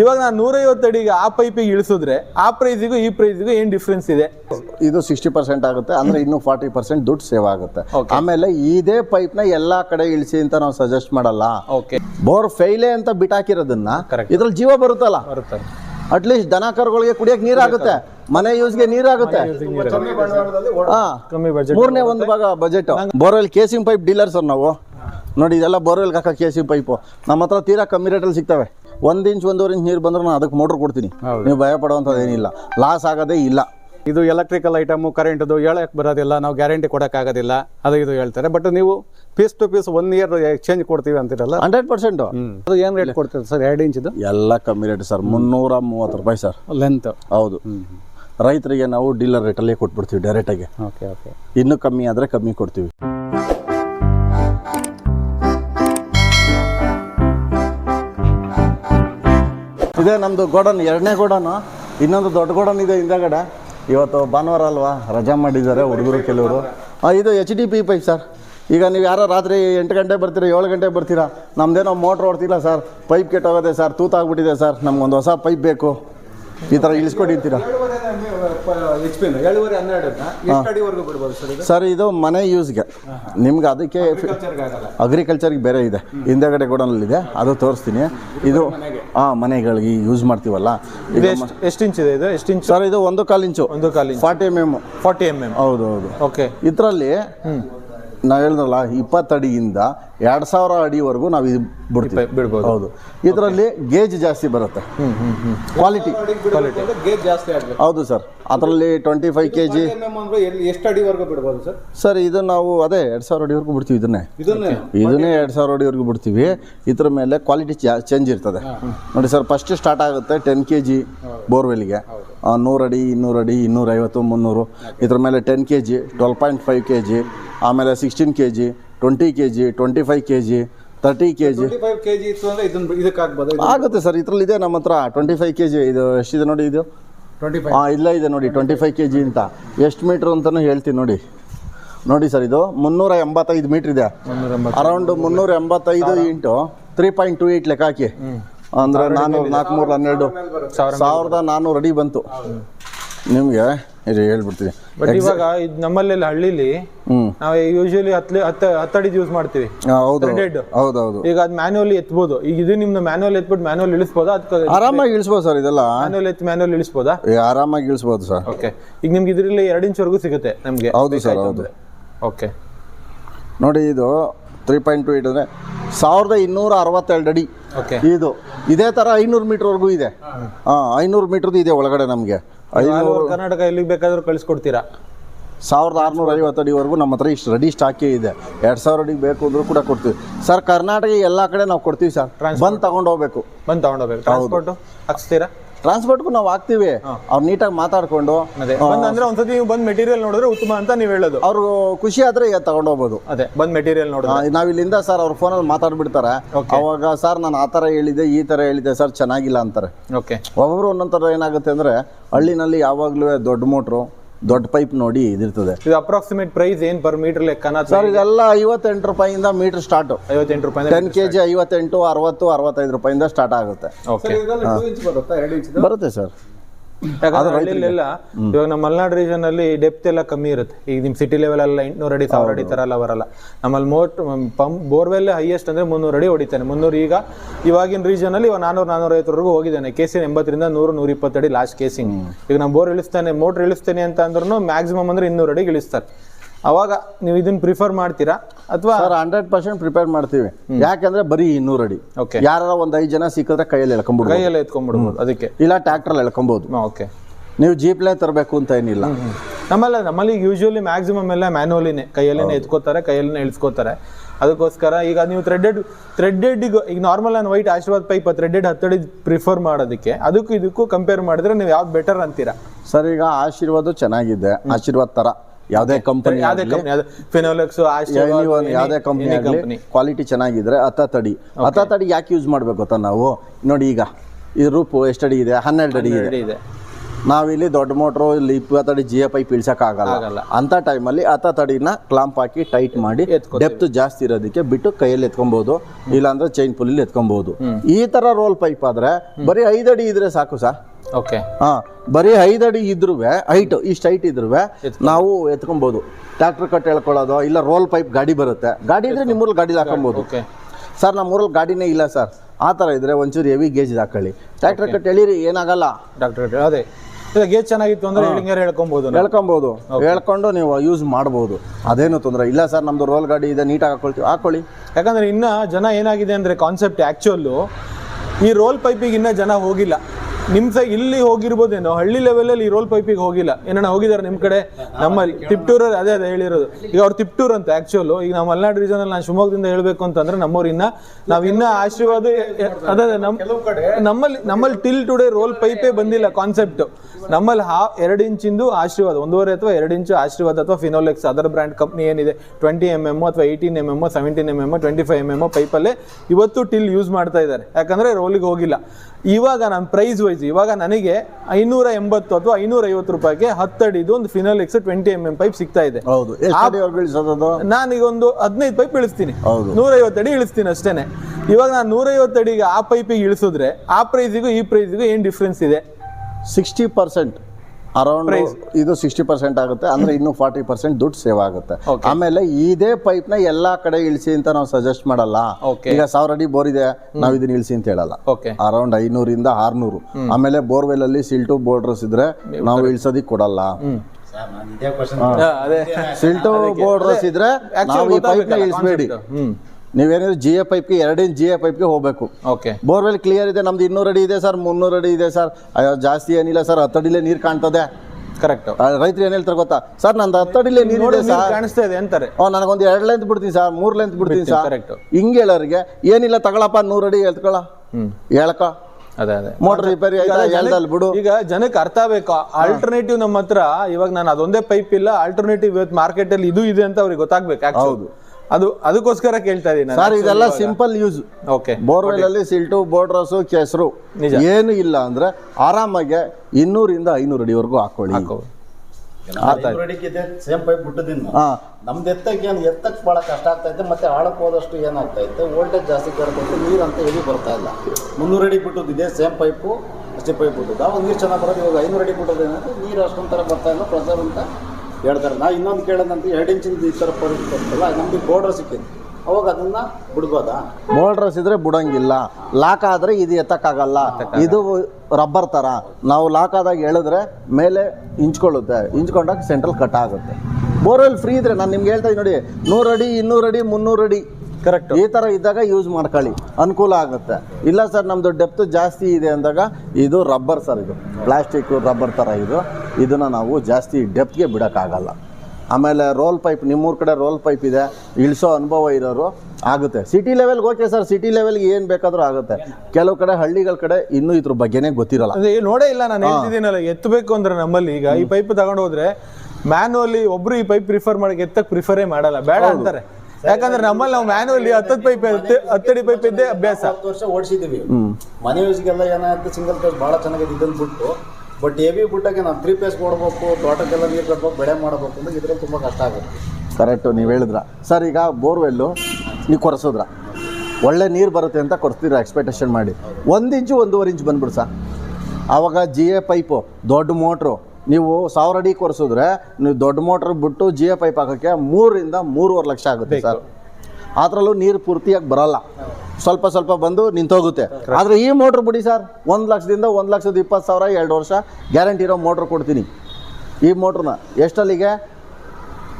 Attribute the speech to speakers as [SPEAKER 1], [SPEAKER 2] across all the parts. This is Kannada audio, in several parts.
[SPEAKER 1] ಇವಾಗ ನಾನು ನೂರೈವತ್ತು ಅಡಿಗೆ ಆ ಪೈಪಿಗೆ ಇಳಿಸಿದ್ರೆ ಆ ಪ್ರೈಸಿಗೂ ಈ ಪ್ರೈಸಿಗೂ ಏನ್ ಡಿಫ್ರೆನ್ಸ್ ಇದೆ?
[SPEAKER 2] ಇದು ಸಿಕ್ಸ್ಟಿ ಪರ್ಸೆಂಟ್ ಆಗುತ್ತೆ ಅಂದ್ರೆ ಇನ್ನು ಫಾರ್ಟಿ ಪರ್ಸೆಂಟ್ ದುಡ್ಡು ಸೇವ್ ಆಗುತ್ತೆ. ಆಮೇಲೆ ಇದೇ ಪೈಪ್ನ ಎಲ್ಲಾ ಕಡೆ ಇಳಿಸಿ ಅಂತ ನಾವು ಸಜೆಸ್ಟ್ ಮಾಡಲ್ಲ.
[SPEAKER 1] ಓಕೆ
[SPEAKER 2] ಬೋರ್ ಫೈಲೆ ಅಂತ ಬಿಟ್ಟಾಕಿರೋದನ್ನ. ಇದ್ರಲ್ಲಿ ಜೀವ ಬರುತ್ತಲ್ಲ?
[SPEAKER 1] ಬರುತ್ತೆ
[SPEAKER 2] ಅಟ್ಲೀಸ್ಟ್ ದನ ಕರುಗಳಿಗೆ ಕುಡಿಯಕ್ಕೆ ನೀರಾಗುತ್ತೆ ಮನೆ ಯೂಸ್ಗೆ ನೀರಾಗುತ್ತೆ. ಮೂರನೇ ಒಂದು ಭಾಗ budget borewell casing pipe dealer sir ನಾವು. ನೋಡಿ ಇದೆಲ್ಲ ಬೋರ್ವೆಲ್ ಹಾಕೋ ಕೇಸಿಂಗ್ ಪೈಪು ನಮ್ಮ ಹತ್ರ ತೀರಾ ಕಮ್ಮಿ ರೇಟಲ್ಲಿ ಸಿಗ್ತವೆ. ಒಂದು ಇಂಚ್ ಒಂದೂವರೆ ಇಂಚ್ ನೀರು ಬಂದ್ರೆ ನಾನು ಅದಕ್ಕೆ ಮೋಟ್ರ್ ಕೊಡ್ತೀನಿ. ನೀವು ಭಯ ಪಡುವಂಥದ್ದು ಏನಿಲ್ಲ. ಲಾಸ್ ಆಗೋದೇ ಇಲ್ಲ.
[SPEAKER 3] ಇದು ಎಲೆಕ್ಟ್ರಿಕಲ್ ಐಟಮು ಕರೆಂಟ್ದು ಹೇಳಕ್ಕೆ ಬರೋದಿಲ್ಲ ನಾವು ಗ್ಯಾರಂಟಿ ಕೊಡೋಕ್ಕಾಗೋದಿಲ್ಲ ಅದು ಇದು ಹೇಳ್ತಾರೆ. ಬಟ್ ನೀವು piece to piece one year exchange ಕೊಡ್ತೀವಿ ಅಂತಿರಲ್ಲ?
[SPEAKER 2] ಹಂಡ್ರೆಡ್ ಪರ್ಸೆಂಟು
[SPEAKER 3] ಅದು ಏನು ರೇಟ್ ಕೊಡ್ತೀರಿ ಸರ್ ಎರಡು ಇಂಚಿದು
[SPEAKER 2] ಎಲ್ಲ ಕಮ್ಮಿ ರೇಟ್ ಸರ್. ಮುನ್ನೂರ ಮೂವತ್ತು ರೂಪಾಯಿ ಸರ್.
[SPEAKER 3] ಲೆಂತ್
[SPEAKER 2] ಹೌದು. ರೈತರಿಗೆ ನಾವು ಡೀಲರ್ ರೇಟಲ್ಲೇ ಕೊಟ್ಬಿಡ್ತೀವಿ ಡೈರೆಕ್ಟಾಗಿ
[SPEAKER 3] ಓಕೆ ಓಕೆ
[SPEAKER 2] ಇನ್ನೂ ಕಮ್ಮಿ ಆದರೆ ಕಮ್ಮಿ ಕೊಡ್ತೀವಿ. ಇದೇ ನಮ್ಮದು ಗೋಡನ್, ಎರಡನೇ ಗೋಡನು. ಇನ್ನೊಂದು ದೊಡ್ಡ ಗೋಡನ್ ಇದೆ ಹಿಂದಗಡೆ. ಇವತ್ತು ಭಾನುವಾರ ಅಲ್ವಾ, ರಜಾ ಮಾಡಿದ್ದಾರೆ ಹುಡುಗರು ಕೆಲವರು. ಇದು H D P pipe sir ಈಗ ನೀವು ಯಾರೋ ರಾತ್ರಿ ಎಂಟು ಗಂಟೆ ಬರ್ತೀರಾ, ಏಳು ಗಂಟೆ ಬರ್ತೀರಾ? ನಮ್ದೇನೋ ಮೋಟ್ರ್ ಓಡ್ತಿಲ್ಲ ಸರ್ ಪೈಪ್ ಕೆಟ್ಟೋಗಿದೆ ಸರ್ ತೂತಾಗ್ಬಿಟ್ಟಿದೆ ಸರ್ ನಮ್ಗೊಂದು ಹೊಸ ಪೈಪ್ ಬೇಕು. ಈ ಥರ ಇಳಿಸ್ಕೊಟ್ಟಿರ್ತೀರಾ
[SPEAKER 3] ಎಚ್ ಪಿ ಏಳುವರೆ ಹನ್ನೆರಡು ಎಷ್ಟು ಅಡಿವರೆಗೂ ಬಿಡ್ಬೋದು ಸರ್ ಇದು?
[SPEAKER 2] ಸರ್ ಇದು ಮನೆ ಯೂಸ್ಗೆ. ನಿಮ್ಗೆ ಅದಕ್ಕೆ ಅಗ್ರಿಕಲ್ಚರ್ಗೆ ಬೇರೆ ಇದೆ. ಹಿಂದೆಗಡೆ ಗೋಡನಲ್ಲಿದೆ. ಅದು ತೋರಿಸ್ತೀನಿ. ಇದು ಹಾಂ ಮನೆಗಳಿಗೆ ಯೂಸ್ ಮಾಡ್ತೀವಲ್ಲ?
[SPEAKER 1] ಇದು ಎಷ್ಟು ಎಷ್ಟು ಇಂಚ್ ಇದೆ ಇದು? ಎಷ್ಟು ಇಂಚ್?
[SPEAKER 2] ಸರ್ ಇದು ಒಂದು ಕಾಲು ಇಂಚು.
[SPEAKER 1] ಒಂದು ಕಾಲು inch.
[SPEAKER 2] Forty M M
[SPEAKER 1] forty M M
[SPEAKER 2] ಹೌದು ಹೌದು
[SPEAKER 1] ಓಕೆ
[SPEAKER 2] ಇದರಲ್ಲಿ ನಾವು ಹೇಳಿದ್ರಲ್ಲ ಇಪ್ಪತ್ತಡಿಯಿಂದ ಎರಡು ಸಾವಿರ ಅಡಿವರೆಗೂ ನಾವು ಇದು ಬಿಡ್ತೀವಿ.
[SPEAKER 1] ಬಿಡ್ಬೋದು.
[SPEAKER 2] ಹೌದು. ಇದರಲ್ಲಿ ಗೇಜ್ ಜಾಸ್ತಿ ಬರುತ್ತೆ. ಕ್ವಾಲಿಟಿ
[SPEAKER 3] ಗೇಜ್ ಜಾಸ್ತಿ ಆಗಬೇಕು.
[SPEAKER 2] ಹೌದು ಸರ್. ಅದರಲ್ಲಿ ಟ್ವೆಂಟಿ ಫೈವ್ ಕೆ ಜಿ
[SPEAKER 3] ಎಷ್ಟು ಅಡಿವರೆಗೂ ಬಿಡ್ಬೋದು ಸರ್?
[SPEAKER 2] ಸರ್ ಇದು ನಾವು ಅದೇ ಎರಡು ಸಾವಿರ ಅಡಿವರೆಗೂ ಬಿಡ್ತೀವಿ ಇದನ್ನೇ.
[SPEAKER 3] ಇದನ್ನೇ?
[SPEAKER 2] ಇದನ್ನೇ ಎರಡು ಸಾವಿರ ಅಡಿವರೆಗೂ ಬಿಡ್ತೀವಿ. ಇದ್ರ ಮೇಲೆ ಕ್ವಾಲಿಟಿ ಚೇಂಜ್ ಇರ್ತದೆ. ನೋಡಿ ಸರ್ ಫಸ್ಟ್ ಸ್ಟಾರ್ಟ್ ಆಗುತ್ತೆ ಟೆನ್ ಕೆ ಜಿ ಬೋರ್ವೆಲ್ಗೆ ನೂರು ಅಡಿ ಇನ್ನೂರು ಅಡಿ ಇನ್ನೂರೈವತ್ತು ಮುನ್ನೂರು. ಇದ್ರ ಮೇಲೆ ten K G twelve point five K G ಆಮೇಲೆ sixteen K G twenty K G twenty five K G thirty K G
[SPEAKER 3] five K G ಇತ್ತು ಅಂದರೆ ಇದನ್ನ ಇದಕ್ಕೆ ಆಗ್ಬೋದು
[SPEAKER 2] ಆಗುತ್ತೆ ಸರ್ ಇದ್ರಲ್ಲಿ ಇದೆ ನಮ್ಮ ಹತ್ರ. ಟ್ವೆಂಟಿ ಫೈವ್ ಕೆ ಜಿ ಇದು ಎಷ್ಟಿದೆ ನೋಡಿ ಇದು?
[SPEAKER 3] ಟ್ವೆಂಟಿ
[SPEAKER 2] ಹಾಂ ಇಲ್ಲ ಇದೆ ನೋಡಿ ಟ್ವೆಂಟಿ ಫೈವ್ ಕೆ ಜಿ ಅಂತ. ಎಷ್ಟು ಮೀಟ್ರ್ ಅಂತಲೂ ಹೇಳ್ತೀನಿ ನೋಡಿ. ನೋಡಿ ಸರ್ ಇದು ಮುನ್ನೂರ ಎಂಬತ್ತೈದು ಮೀಟ್ರ್ ಇದೆ. ಅರೌಂಡ್ ಮುನ್ನೂರ ಎಂಬತ್ತೈದು into three point two eight ಲೆಕ್ಕ ಹಾಕಿ. ಅಂದರೆ ನಾನ್ನೂರು ನಾಲ್ಕುನೂರ ಹನ್ನೆರಡು. ಸಾವಿರದ ನಾನ್ನೂರು ಅಡಿ ಬಂತು. ನಿಮಗೆ? ಇದು ಹೇಳ್ಬಿಡ್ತೀನಿ.
[SPEAKER 1] ಬಟ್ ಇವಾಗ ಇದು ನಮ್ಮಲ್ಲೆಲ್ಲ ಹಳ್ಳಿಲಿ ನಾವು ಯೂಶಲಿ ಹತ್ತು ಹತ್ತು ಹತ್ತಡಿದ್ ಯೂಸ್ ಮಾಡ್ತೀವಿ.
[SPEAKER 2] ಹೌದು. ಹೌದೌದು.
[SPEAKER 1] ಈಗ ಅದು ಮ್ಯಾನುವಲಿ ಎತ್ಬೋದು. ಈಗ ಇದು ನಿಮ್ದು ಮ್ಯಾನುವಲ್ ಎತ್ಬಿಟ್ಟು ಮ್ಯಾನುವಲ್ ಇಳಿಸ್ಬೋದಾ? ಅದಕ್ಕೆ
[SPEAKER 2] ಆರಾಮಾಗಿ ಇಳಿಸ್ಬೋದು ಸರ್ ಇದೆಲ್ಲ.
[SPEAKER 1] ಮ್ಯಾನುವಲ್ ಎತ್ ಮ್ಯಾನುವಲ್ ಇಳಿಸ್ಬೋದಾ?
[SPEAKER 2] ಆರಾಮಾಗಿ ಇಳಿಸ್ಬೋದು ಸರ್.
[SPEAKER 1] ಓಕೆ ಈಗ ನಿಮ್ಗೆ ಇದರಲ್ಲಿ ಎರಡು ಇಂಚ್ವರೆಗೂ ಸಿಗುತ್ತೆ ನಮಗೆ.
[SPEAKER 2] ಹೌದು ಸರ್ ಹೌದು.
[SPEAKER 1] ಓಕೆ
[SPEAKER 2] ನೋಡಿ ಇದು ತ್ರೀ ಪಾಯಿಂಟ್ ಟು ಏಯ್ಟ್ ಅಂದರೆ ಸಾವಿರದ ಇನ್ನೂರ ಅರವತ್ತೆರಡು ಅಡಿ. ಇದು ಇದೇ ತರ ಐನೂರು ಮೀಟ್ರ್ವರೆಗೂ ಇದೆ. ಹಾ ಐನೂರು ಮೀಟ್ರದ್ದು ಇದೆ ಒಳಗಡೆ ನಮಗೆ. ಐನೂರು
[SPEAKER 1] ಕರ್ನಾಟಕ ಎಲ್ಲಿಗೆ ಬೇಕಾದ್ರೂ ಕಳಿಸ್ಕೊಡ್ತೀರಾ?
[SPEAKER 2] ಸಾವಿರದ ಆರುನೂರ ಐವತ್ತು ಅಡಿವರೆಗೂ ನಮ್ಮ ಹತ್ರ ಇಷ್ಟು ರೆಡಿ ಸ್ಟಾಕೇ ಇದೆ. ಎರಡು ಸಾವಿರ ಅಡಿಗೆ ಬೇಕು ಅಂದ್ರೂ ಕೂಡ ಕೊಡ್ತೀವಿ. ಸರ್ ಕರ್ನಾಟಕ ಎಲ್ಲ ಕಡೆ ನಾವು ಕೊಡ್ತೀವಿ ಸರ್ ಬಂದು ತಗೊಂಡೋಗ್ಬೇಕು
[SPEAKER 1] ಬಂದು ತಗೊಂಡೋಗ್ಬೇಕು ಟ್ರಾನ್ಸ್ಪೋರ್ಟು ಹಾಕ್ಸ್ತೀರಾ?
[SPEAKER 2] ಟ್ರಾನ್ಸ್ಪೋರ್ಟ್ಗೂ ನಾವು ಹಾಕ್ತೀವಿ. ಅವ್ರು ನೀಟಾಗಿ ಮಾತಾಡ್ಕೊಂಡು
[SPEAKER 1] ಅಂದ್ರೆ ಒಂದ್ಸತಿ ನೀವು ಬಂದ್ ಮೆಟೀರಿಯಲ್ ನೋಡಿದ್ರೆ ಉತ್ತಮ ಅಂತ ನೀವು ಹೇಳೋದು.
[SPEAKER 2] ಅವರು ಖುಷಿ ಆದರೆ ತಗೊಂಡು ಹೋಗ್ಬೋದು
[SPEAKER 1] ಅದೇ ಬಂದ್ ಮೆಟೀರಿಯಲ್ ನೋಡಿದ್ರೆ.
[SPEAKER 2] ನಾವ್ ಇಲ್ಲಿಂದ ಸರ್ ಅವ್ರ ಫೋನಲ್ಲಿ ಮಾತಾಡ್ಬಿಡ್ತಾರೆ. ಅವಾಗ ಸರ್ ನಾನು ಆ ತರ ಹೇಳಿದೆ ಈ ತರ ಹೇಳಿದೆ ಸರ್ ಚೆನ್ನಾಗಿಲ್ಲ ಅಂತಾರೆ.
[SPEAKER 1] ಓಕೆ
[SPEAKER 2] ಒಬ್ಬೊಬ್ರು ಒಂದೊಂದು ಥರ ಏನಾಗುತ್ತೆ ಅಂದ್ರೆ ಹಳ್ಳಿನಲ್ಲಿ ಯಾವಾಗಲೂ ದೊಡ್ಡ ಮೋಟ್ರು ದೊಡ್ಡ ಪೈಪ್ ನೋಡಿ ಇದಿರ್ತದೆ.
[SPEAKER 1] ಇದು ಅಪ್ರಾಕ್ಸಿಮೇಟ್ ಪ್ರೈಸ್ ಏನ್ ಪರ್ ಮೀಟರ್ ಲೆಕ್ಕನ
[SPEAKER 2] ಸರ್ ಇದೆಲ್ಲ ಐವತ್ತೆಂಟು ರೂಪಾಯಿಂದ ಮೀಟರ್ ಸ್ಟಾರ್ಟ್
[SPEAKER 1] ಐವತ್ತೆಂಟು ರೂಪಾಯಿ
[SPEAKER 2] ಟೆನ್ ಕೆ ಜಿ ಐವತ್ತೆಂಟು ಅರವತ್ತು ಅರವತ್ತೈದು ರೂಪಾಯಿಂದ ಸ್ಟಾರ್ಟ್ ಆಗುತ್ತೆ.
[SPEAKER 1] ಓಕೆ
[SPEAKER 3] ಟೂ ಇಂಚ್ ಬರುತ್ತಾ? ಎರಡು ಇಂಚ್
[SPEAKER 2] ಬರುತ್ತೆ ಸರ್.
[SPEAKER 1] ಯಾಕಂದ್ರೆ ಹಳ್ಳಿಲೆಲ್ಲ ಇವಾಗ ನಮ್ಮ ಮಲ್ನಾಡ್ ರೀಜನ್ ಅಲ್ಲಿ ಡೆಪ್ತ್ ಎಲ್ಲ ಕಮ್ಮಿ ಇರುತ್ತೆ. ಈಗ ನಿಮ್ ಸಿಟಿ ಲೆವೆಲ್ ಎಲ್ಲ ಎಂಟ್ನೂರು ಅಡಿ ಸಾವಿರ ಅಡಿ ತರ ಎಲ್ಲ ಬರಲ್ಲ. ನಮ್ಮಲ್ಲಿ ಮೋಟ್ ಪಂಪ್ ಬೋರ್ವೆಲ್ ಹೈಯೆಸ್ಟ್ ಅಂದ್ರೆ ಮುನ್ನೂರು ಅಡಿ ಹೊಡಿತಾನೆ. ಮುನ್ನೂರು ಈಗ ಇವಾಗಿನ ರೀಜನ್ ಅಲ್ಲಿ ಇವಾಗ ನಾನೂರು ನಾನೂರ ಐವತ್ತರೆಗೂ ಹೋಗಿದ್ದಾನೆ. ಕೇಸಿನ ಎಂಬತ್ತರಿಂದ ನೂರು ನೂರ ಇಪ್ಪತ್ತು ಅಡಿ ಲಾಸ್ಟ್ ಕೇಸಿಂಗ್ ಈಗ ನಾವು ಬೋರ್ ಇಳಿಸ್ತಾನೆ ಮೋಟ್ರ್ ಇಳಿಸ್ತೇನೆ ಅಂತ ಅಂದ್ರೂ ಮ್ಯಾಕ್ಸಿಮಮ್ ಅಂದ್ರೆ ಇನ್ನೂರು ಅಡಿಗೆ ಇಳಿಸ್ತಾರೆ. ಅವಾಗ ನೀವು ಇದನ್ನ ಪ್ರಿಫರ್ ಮಾಡ್ತೀರಾ? ಅಥವಾ
[SPEAKER 2] ಸರ್ ಹಂಡ್ರೆಡ್ ಪರ್ಸೆಂಟ್ ಪ್ರಿಪೇರ್ ಮಾಡ್ತೀವಿ. ಯಾಕಂದ್ರೆ ಬರೀ ಇನ್ನೂರು ಅಡಿ.
[SPEAKER 1] ಯಾರು
[SPEAKER 2] ಯಾರ ಒಂದು ಐದು ಜನ ಸಿಕ್ಕಿದ್ರೆ ಕೈಯಲ್ಲಿ ಎಳ್ಕೊಂಬಿಡ್ಬೋದು
[SPEAKER 1] ಕೈಯಲ್ಲಿ ಎತ್ಕೊಂಡ್ಬಿಡ್ಬೋದು ಅದಕ್ಕೆ.
[SPEAKER 2] ಇಲ್ಲ ಟ್ಯಾಕ್ಟ್ರಲ್ಲಿ ಎಳ್ಕೊಬಹುದು
[SPEAKER 1] ಓಕೆ
[SPEAKER 2] ನೀವು ಜೀಪ್ಲೇ ತರಬೇಕು ಅಂತ ಏನಿಲ್ಲ.
[SPEAKER 1] ನಮ್ಮಲ್ಲ ನಮ್ಮಲ್ಲಿ ಯೂಶುವಲಿ ಮ್ಯಾಕ್ಸಿಮಮ್ ಎಲ್ಲ ಮ್ಯಾನುವಲಿನೇ ಕೈಯಲ್ಲೇನೆ ಎತ್ಕೋತಾರೆ ಕೈಯಲ್ಲೇನೆ ಇಳಿಸ್ಕೋತಾರೆ ಅದಕ್ಕೋಸ್ಕರ ಈಗ ನೀವು ಥ್ರೆಡೆಡ್ ಥ್ರೆಡೆಡ್ ಈಗ normal and white Ashirvad pipe threaded ಹತ್ತಡಿ prefer ಮಾಡೋದಕ್ಕೆ. ಅದಕ್ಕೂ ಇದಕ್ಕೂ ಕಂಪೇರ್ ಮಾಡಿದ್ರೆ ನೀವು ಯಾವ್ದು ಬೆಟರ್ ಅಂತೀರಾ?
[SPEAKER 2] ಸರ್ ಈಗ ಆಶೀರ್ವಾದ ಚೆನ್ನಾಗಿದೆ. ಆಶೀರ್ವಾದ ತರ. ಯಾವುದೇ ಕಂಪನಿ
[SPEAKER 1] ಯಾವ್ದೇ ಕಂಪ್ನಿ
[SPEAKER 2] ಯಾವುದೇ ಕಂಪನಿ
[SPEAKER 1] ಕಂಪ್ನಿ
[SPEAKER 2] ಕ್ವಾಲಿಟಿ ಚೆನ್ನಾಗಿದ್ರೆ ಹತ್ತಡಿ ಹತ್ತಡಿ ಯಾಕೆ ಯೂಸ್ ಮಾಡ್ಬೇಕು ಗೊತ್ತಾ ನಾವು? ನೋಡಿ ಈಗ ಈ ರೂಪು ಎಷ್ಟಡಿ ಇದೆ? ಹನ್ನೆರಡು ಅಡಿ ಇದೆ. ನಾವಿಲ್ಲಿ ದೊಡ್ಡ ಮೋಟ್ರು ಇಲ್ಲಿ ಇಪ್ಪತ್ತಡಿ ಜಿ ಎ ಪೈಪ್
[SPEAKER 1] ಆಗಲ್ಲ.
[SPEAKER 2] ಅಂತ ಟೈಮಲ್ಲಿ ಹತ್ತ ತಡಿನ ಕ್ಲಾಂಪ್ ಹಾಕಿ ಟೈಟ್ ಮಾಡಿ. ಡೆಪ್ತ್ ಜಾಸ್ತಿ ಇರೋದಕ್ಕೆ ಬಿಟ್ಟು ಕೈಯಲ್ಲಿ ಎತ್ಕೊಬಹುದು ಇಲ್ಲಾಂದ್ರೆ ಚೈನ್ ಪುಲ್ಲಿ ಎತ್ಕೊಬಹುದು ಈ ತರ ರೋಲ್ ಪೈಪ್ ಆದ್ರೆ ಬರೀ ಐದಡಿ ಇದ್ರೆ ಸಾಕು ಸರ್.
[SPEAKER 1] ಓಕೆ.
[SPEAKER 2] ಹಾ ಬರೀ ಐದಡಿ ಇದ್ರೂ ಹೈಟ್ ಇಷ್ಟು ಹೈಟ್ ಇದ್ರೂ ನಾವು ಎತ್ಕೊಬಹುದು ಟ್ರಾಕ್ಟರ್ ಕಟ್ ಹೇಳ್ಕೊಳ್ಳೋದು ಇಲ್ಲ ರೋಲ್ ಪೈಪ್ ಗಾಡಿ ಬರುತ್ತೆ. ಗಾಡಿ ಇದ್ರೆ ನಿಮ್ಮೂರಲ್ಲಿ ಗಾಡಿ ಹಾಕೊಬಹುದು ಸರ್ ನಮ್ಮೂರಲ್ಲಿ ಗಾಡಿನೇ ಇಲ್ಲ ಸರ್. ಆ ಥರ ಇದ್ರೆ ಒಂಚೂರು ಹೆವಿ ಗೇಜ್ ಹಾಕೊಳ್ಳಿ. ಟ್ರಾಕ್ಟರ್ ಕಟ್ ಹೇಳಿರಿ ಏನಾಗಲ್ಲ.
[SPEAKER 1] ಡಾಕ್ಟರ್ ಅದೇ. ಗೇಜ್ ಚೆನ್ನಾಗಿತ್ತು ಅಂದ್ರೆ ಹೇಳಿಂಗಾರ ನಾವು.
[SPEAKER 2] ಹೇಳ್ಕೊಬೋದು. ಹೇಳ್ಕೊಂಡು ನೀವು ಯೂಸ್ ಮಾಡಬಹುದು ಅದೇನು ತೊಂದರೆ ಇಲ್ಲ ಸರ್ ನಮ್ದು ರೋಲ್ ಗಾಡಿ ಇದೆ ನೀಟಾಗಿ ಹಾಕೊಳ್ತೀವಿ. ಹಾಕೊಳ್ಳಿ.
[SPEAKER 1] ಯಾಕಂದ್ರೆ ಇನ್ನ ಜನ ಏನಾಗಿದೆ ಅಂದ್ರೆ ಕಾನ್ಸೆಪ್ಟ್ ಆಕ್ಚುಲ್ ಈ ರೋಲ್ ಪೈಪಿಗೆ ಇನ್ನ ಜನ ಹೋಗಿಲ್ಲ. ನಿಮ್ ಸೈ ಇಲ್ಲಿ ಹೋಗಿರ್ಬೋದೇನೋ ಹಳ್ಳಿ ಲೆವೆಲಲ್ಲಿ ಈ ರೋಲ್ ಪೈಪಿಗೆ ಹೋಗಿಲ್ಲ. ಏನಣ್ಣ ಹೋಗಿದ್ದಾರೆ ನಿಮ್ ಕಡೆ? ನಮ್ಮ ತಿಪ್ಟೂರ್ ಅದೇ ಅದೇ ಹೇಳಿರೋದು. ಈಗ ಅವ್ರು ತಿಪ್ಟೂರ್ ಅಂತ ಆ್ಯಕ್ಚುಲು ಈಗ ನಮ್ಮ ಮಲೆನಾಡು ರೀಜನ್ ಅಲ್ಲಿ ನಾನು ಶಿವಮೊಗ್ಗದಿಂದ ಹೇಳ್ಬೇಕು ಅಂತಂದ್ರೆ ನಮ್ಮವ್ರಿನ್ನ ನಾವು ನಾವ್ ಇನ್ನ ಆಶೀರ್ವಾದ ಅದೇ ಅದೇ ನಮ್ ನಮ್ಮಲ್ಲಿ ನಮ್ಮಲ್ಲಿ ಟಿಲ್ ಟುಡೇ ರೋಲ್ ಪೈಪೇ ಬಂದಿಲ್ಲ ಕಾನ್ಸೆಪ್ಟ್ ನಮ್ಮಲ್ಲಿ ಹಾ ಎರಡು ಇಂಚಿಂದು ಆಶೀರ್ವಾದ ಒಂದೂವರೆ ಅಥವಾ ಎರಡು ಇಂಚು ಆಶೀರ್ವಾದ ಅಥವಾ ಫಿನೋಲೆಕ್ಸ್ ಅದರ್ ಬ್ರ್ಯಾಂಡ್ ಕಂಪ್ನಿ ಏನಿದೆ ಟ್ವೆಂಟಿ ಎಂ ಎಂ ಅಥವಾ eighteen M M seventeen M M twenty five M M ಪೈಪಲ್ಲೇ ಇವತ್ತು ಟಿಲ್ ಯೂಸ್ ಮಾಡ್ತಾ ಇದ್ದಾರೆ. ಯಾಕಂದ್ರೆ ರೋಲಿಗೆ ಹೋಗಿಲ್ಲ. ಇವಾಗ ನಾನು ಪ್ರೈಸ್ ವೈಸ್ ಇವಾಗ ನನಗೆ ಐನೂರ ಎಂಬತ್ತು ಅಥವಾ ಐನೂರ ಐವತ್ತು ರೂಪಾಯಿಗೆ ಹತ್ತಡಿದು ಒಂದು Finolex twenty M M pipe ಸಿಗ್ತಾ ಇದೆ.
[SPEAKER 2] ಹೌದು.
[SPEAKER 1] ನಾನೀಗ ಒಂದು ಹದಿನೈದು ಪೈಪ್ ಇಳಿಸ್ತೀನಿ
[SPEAKER 2] ಹೌದು.
[SPEAKER 1] ನೂರೈವತ್ತು ಅಡಿ ಇಳಿಸ್ತೀನಿ ಅಷ್ಟೇನೆ. ಇವಾಗ ನಾನು ನೂರೈವತ್ತು ಅಡಿಗೆ ಆ ಪೈಪಿಗೆ ಇಳಿಸಿದ್ರೆ ಆ ಪ್ರೈಸಿಗೂ ಈ ಪ್ರೈಸಿಗೂ ಏನು ಡಿಫ್ರೆನ್ಸ್ ಇದೆ?
[SPEAKER 2] Sixty percent. ಅರೌಂಡ್ ಇದು ಸಿಕ್ಸ್ಟಿ ಪರ್ಸೆಂಟ್ ಆಗುತ್ತೆ ಅಂದ್ರೆ ಇನ್ನು ಫಾರ್ಟಿ ಪರ್ಸೆಂಟ್ ದುಡ್ಡು ಸೇವ್ ಆಗುತ್ತೆ. ಆಮೇಲೆ ಇದೇ ಪೈಪ್ನ ಎಲ್ಲಾ ಕಡೆ ಇಳಿಸಿ ಅಂತ ನಾವು ಸಜೆಸ್ಟ್ ಮಾಡಲ್ಲ. ಈಗ ಸಾವಿರ ಅಡಿ ಬೋರ್ ಇದೆ ನಾವು ಇದನ್ನ ಇಳಿಸಿ ಅಂತ ಹೇಳಲ್ಲ.
[SPEAKER 1] ಓಕೆ
[SPEAKER 2] ಅರೌಂಡ್ ಐನೂರಿಂದ ಆರ್ನೂರು. ಆಮೇಲೆ ಬೋರ್ವೆಲ್ ಅಲ್ಲಿ ಸಿಲ್ಟು ಬೋರ್ಡ್ರಸ್ ಇದ್ರೆ ನಾವು ಇಳಿಸೋದಿಕ್ ಕೊಡಲ್ಲ.
[SPEAKER 1] ಅದೇ.
[SPEAKER 2] ಸಿಲ್ಟು ಬೋರ್ಡ್ರಸ್ ಇದ್ರೆ ನಾವು ಈ ಪೈಪ್ ಇಳಿಸ್ಬೇಡಿ. ನೀವೇನಿದ್ರು ಜಿ ಎ ಪೈಪ್ಗೆ ಎರಡಿನ ಜಿ ಎ ಪೈಪ್ಗೆ ಹೋಗಬೇಕು.
[SPEAKER 1] ಓಕೆ
[SPEAKER 2] ಬೋರ್ವೆಲ್ ಕ್ಲಿಯರ್ ಇದೆ ನಮ್ದು ಇನ್ನೂರು ಅಡಿ ಇದೆ ಸರ್ ಮುನ್ನೂರು ಅಡಿ ಇದೆ ಸರ್ ಅಯ್ಯೋ ಜಾಸ್ತಿ ಏನಿಲ್ಲ ಸರ್ ಹತ್ತಡಿಲೇ ನೀರು ಕಾಣ್ತದೆ.
[SPEAKER 1] ಕರೆಕ್ಟ್
[SPEAKER 2] ರೈತರು ಏನ್ ಹೇಳ್ತಾರೆ ಗೊತ್ತಾ? ಸರ್ ನಂದು ಹತ್ತಡಿಲೇ ನೀರು ಇದೆ ಸರ್
[SPEAKER 1] ಕಾಣಿಸ್ತಾ ಇದೆ ಅಂತಾರೆ.
[SPEAKER 2] ಓ ನನಗೊಂದು ಎರಡು ಲೆಂತ್ ಬಿಡ್ತೀನಿ ಸರ್ ಮೂರು ಲೆಂತ್ ಬಿಡ್ತೀನಿ ಸರ್
[SPEAKER 1] ಕರೆಕ್ಟ್
[SPEAKER 2] ಹಿಂಗೆ ಹೇಳೋರಿಗೆ ಏನಿಲ್ಲ ತಗೊಳಪ್ಪ ನೂರು ಅಡಿ ಎತ್ಕೊಳ ಹೇಳಕ.
[SPEAKER 1] ಅದೇ ಅದೇ.
[SPEAKER 2] ಮೋಟರ್ ರಿಪೇರಿ ಬಿಡು.
[SPEAKER 1] ಈಗ ಜನಕ್ಕೆ ಅರ್ಥ ಬೇಕು ಆಲ್ಟರ್ನೇಟಿವ್ ನಮ್ಮ ಹತ್ರ ಇವಾಗ ನಾನು ಅದೊಂದೇ ಪೈಪ್ ಇಲ್ಲ ಆಲ್ಟರ್ನೇಟಿವ್ ಇವತ್ತು ಮಾರ್ಕೆಟ್ ಅಲ್ಲಿ ಇದು ಇದೆ ಅಂತ ಅವ್ರಿಗೆ ಗೊತ್ತಾಗ್ಬೇಕು.
[SPEAKER 2] ಹೌದು.
[SPEAKER 1] ಅದು ಅದಕ್ಕೋಸ್ಕರ ಕೇಳ್ತಾ ಇದ್ದೀನಿ
[SPEAKER 2] ಸರ್ ಇದೆಲ್ಲ ಸಿಂಪಲ್ ಯೂಸ್
[SPEAKER 1] ಓಕೆ
[SPEAKER 2] ಬೋರ್ವೆಲ್ ಅಲ್ಲಿ ಸಿಲ್ಟು ಬೋರ್ಡ್ರಸ್ಸು ಕೆಸರು.
[SPEAKER 1] ನಿಜ.
[SPEAKER 2] ಏನು ಇಲ್ಲ ಅಂದ್ರೆ ಆರಾಮಾಗಿ ಇನ್ನೂರಿಂದ ಐನೂರು ಅಡಿವರೆಗೂ ಹಾಕೊಳ್ಳಿ.
[SPEAKER 4] ಸೇಮ್ ಪೈಪ್ ಬಿಟ್ಟದಿಂದ
[SPEAKER 2] ಹಾ.
[SPEAKER 4] ನಮ್ದು ಎತ್ತಕ್ಕೆ ಏನು ಎತ್ತಕ್ಕೆ ಭಾಳ ಕಷ್ಟ ಆಗ್ತೈತೆ ಮತ್ತೆ ಆಳಕ್ಕೆ ಹೋದಷ್ಟು ಏನಾಗ್ತೈತೆ ವೋಲ್ಟೇಜ್ ಜಾಸ್ತಿ ಕರ್ಕೊಂಡು ನೀರು ಅಂತ ಎಲ್ಲಿ ಬರ್ತಾ ಇಲ್ಲ. ಮುನ್ನೂರು ಅಡಿ ಬಿಟ್ಟದಿದೆ ಸೇಮ್ ಪೈಪು ಅಷ್ಟೇ ಪೈಪ್ ಬಿಟ್ಟದ್ದು. ಅವಾಗ ನೀರು ಚೆನ್ನಾಗಿ ಬರೋದು ಇವಾಗ ಐನೂರು ಅಡಿ ಬಿಟ್ಟದ್ದು ಏನಂದ್ರೆ ನೀರು ಅಷ್ಟೊಂಥರ ಬರ್ತಾ ಇಲ್ಲ ಪ್ರೆಸರ್ ಅಂತ ಹೇಳ್ತಾರೆ. ನಾ ಇನ್ನೊಂದು ಕೇಳೋದಂತ ಎರಡು ಇಂಚಿಂದ ಈ ಥರ ಪರಿಸ್ಥಿತಿ ನಮಗೆ ಬೋರ್ಡರ್ ಸಿಕ್ಕಿದೆ. ಅವಾಗ ಅದನ್ನ ಬಿಡ್ಬೋದಾ?
[SPEAKER 2] ಮೋಲ್ಡ್ರಸ್ ಇದ್ರೆ ಬಿಡಂಗಿಲ್ಲ. ಲಾಕ್ ಆದ್ರೆ ಇದು ಎತ್ತಕ್ಕಾಗಲ್ಲ. ಇದು ರಬ್ಬರ್ ತರ. ನಾವು ಲಾಕ್ ಆದಾಗ ಹೇಳಿದ್ರೆ ಮೇಲೆ ಇಂಚ್ಕೊಳ್ಳುತ್ತೆ. ಇಂಚ್ಕೊಂಡಾಗ ಸೆಂಟ್ರಲ್ ಕಟ್ ಆಗುತ್ತೆ. ಬೋರ್ವೆಲ್ ಫ್ರೀ ಇದ್ರೆ ನಾನು ನಿಮ್ಗೆ ಹೇಳ್ತಾ ಇದ್ದೀನಿ ನೋಡಿ ನೂರು ಅಡಿ ಇನ್ನೂರು ಅಡಿ ಮುನ್ನೂರು ಅಡಿ
[SPEAKER 1] ಕರೆಕ್ಟ್
[SPEAKER 2] ಈ ಥರ ಇದ್ದಾಗ ಯೂಸ್ ಮಾಡ್ಕೊಳ್ಳಿ. ಅನುಕೂಲ ಆಗುತ್ತೆ. ಇಲ್ಲ ಸರ್ ನಮ್ಮದು ಡೆಪ್ತ್ ಜಾಸ್ತಿ ಇದೆ ಅಂದಾಗ ಇದು ರಬ್ಬರ್ ಸರ್ ಇದು. ಪ್ಲಾಸ್ಟಿಕ್ ರಬ್ಬರ್ ಥರ ಇದು. ಇದನ್ನು ನಾವು ಜಾಸ್ತಿ ಡೆಪ್ತ್ಗೆ ಬಿಡೋಕ್ಕಾಗಲ್ಲ. ಆಮೇಲೆ ರೋಲ್ ಪೈಪ್ ನಿಮ್ಮೂರ ಕಡೆ ರೋಲ್ ಪೈಪ್ ಇದೆ. ಇಳಿಸೋ ಅನುಭವ ಇರೋರು ಆಗುತ್ತೆ. ಸಿಟಿ ಲೆವೆಲ್ಗೆ ಓಕೆ ಸರ್ ಸಿಟಿ ಲೆವೆಲ್ಗೆ ಏನು ಬೇಕಾದರೂ ಆಗುತ್ತೆ. ಕೆಲವು ಕಡೆ ಹಳ್ಳಿಗಳ ಕಡೆ ಇನ್ನೂ ಇದ್ರ ಬಗ್ಗೆನೇ ಗೊತ್ತಿರಲ್ಲ.
[SPEAKER 1] ಅದೇ ನೋಡೇ ಇಲ್ಲ ನಾನು ಹೇಳ್ತಿದ್ದೀನಲ್ಲ ಎತ್ತಬೇಕು ಅಂದ್ರೆ ನಮ್ಮಲ್ಲಿ ಈಗ ಈ ಪೈಪ್ ತಗೊಂಡು ಹೋದ್ರೆ ಮ್ಯಾನ್ಯಲಿ ಒಬ್ರು ಈ ಪೈಪ್ ಪ್ರಿಫರ್ ಮಾಡಿ ಎತ್ತಕ್ಕೆ ಪ್ರಿಫರೇ ಮಾಡಲ್ಲ. ಬೇಡ ಅಂತಾರೆ. ಯಾಕಂದ್ರೆ ನಮ್ಮಲ್ಲಿ ನಾವು ಮ್ಯಾನುವಲಿ ಹತ್ತದ್ ಪೈಪ್ ಹತ್ತಡಿ ಪೈಪ್ ಇದ್ದೇ ಅಭ್ಯಾಸ.
[SPEAKER 4] ಹತ್ತು ವರ್ಷ ಓಡಿಸಿದ್ದೀವಿ. ಮನೆ ಯೂಸ್ಗೆಲ್ಲ ಏನಾಗುತ್ತೆ ಸಿಂಗಲ್ ಪೇಸ್ ಭಾಳ ಚೆನ್ನಾಗಿದೆ. ಇದನ್ನು ಬಿಟ್ಟು ಬಟ್ ಹೆವಿ ಬಿಟ್ಟಾಗೆ ನಾವು ತ್ರೀ ಪೇಸ್ ಕೊಡ್ಬೇಕು ತೋಟಕ್ಕೆಲ್ಲ ನೀರು ಕಟ್ಬೇಕು ಬೆಳೆ ಮಾಡಬೇಕು ಅಂದ್ರೆ ಇದ್ರಲ್ಲಿ ತುಂಬ ಕಷ್ಟ ಆಗುತ್ತೆ.
[SPEAKER 2] ಕರೆಕ್ಟ್ ನೀವು ಹೇಳಿದ್ರ. ಸರ್ ಈಗ ಬೋರ್ವೆಲ್ಲು ನೀವು ಕೊರೆಸಿದ್ರ. ಒಳ್ಳೆ ನೀರು ಬರುತ್ತೆ ಅಂತ ಕೊಡ್ತೀರ ಎಕ್ಸ್ಪೆಕ್ಟೇಷನ್ ಮಾಡಿ. ಒಂದು ಇಂಚು ಒಂದೂವರೆ ಇಂಚು ಬಂದ್ಬಿಡು ಸರ್. ಆವಾಗ ಜಿ ಎ ಪೈಪು ದೊಡ್ಡ ಮೋಟ್ರು ನೀವು ಸಾವಿರ ಅಡಿ ಕೊರೆಸಿದ್ರೆ ನೀವು ದೊಡ್ಡ ಮೋಟ್ರ್ ಬಿಟ್ಟು ಜಿ ಎ ಪೈಪ್ ಹಾಕೋಕ್ಕೆ ಮೂರರಿಂದ ಮೂರುವರೆ ಲಕ್ಷ ಆಗುತ್ತೆ ಸರ್. ಅದರಲ್ಲೂ ನೀರು ಪೂರ್ತಿಯಾಗಿ ಬರಲ್ಲ. ಸ್ವಲ್ಪ ಸ್ವಲ್ಪ ಬಂದು ನಿಂತೋಗುತ್ತೆ. ಆದರೆ ಈ ಮೋಟ್ರ್ ಬಿಡಿ ಸರ್. ಒಂದು ಲಕ್ಷದಿಂದ ಒಂದು ಲಕ್ಷದ ಇಪ್ಪತ್ತು ಸಾವಿರ ಎರಡು ವರ್ಷ ಗ್ಯಾರಂಟಿ ಇರೋ ಮೋಟ್ರ್ ಕೊಡ್ತೀನಿ. ಈ ಮೋಟ್ರನ್ನ ಎಷ್ಟಲ್ಲಿಗೆ?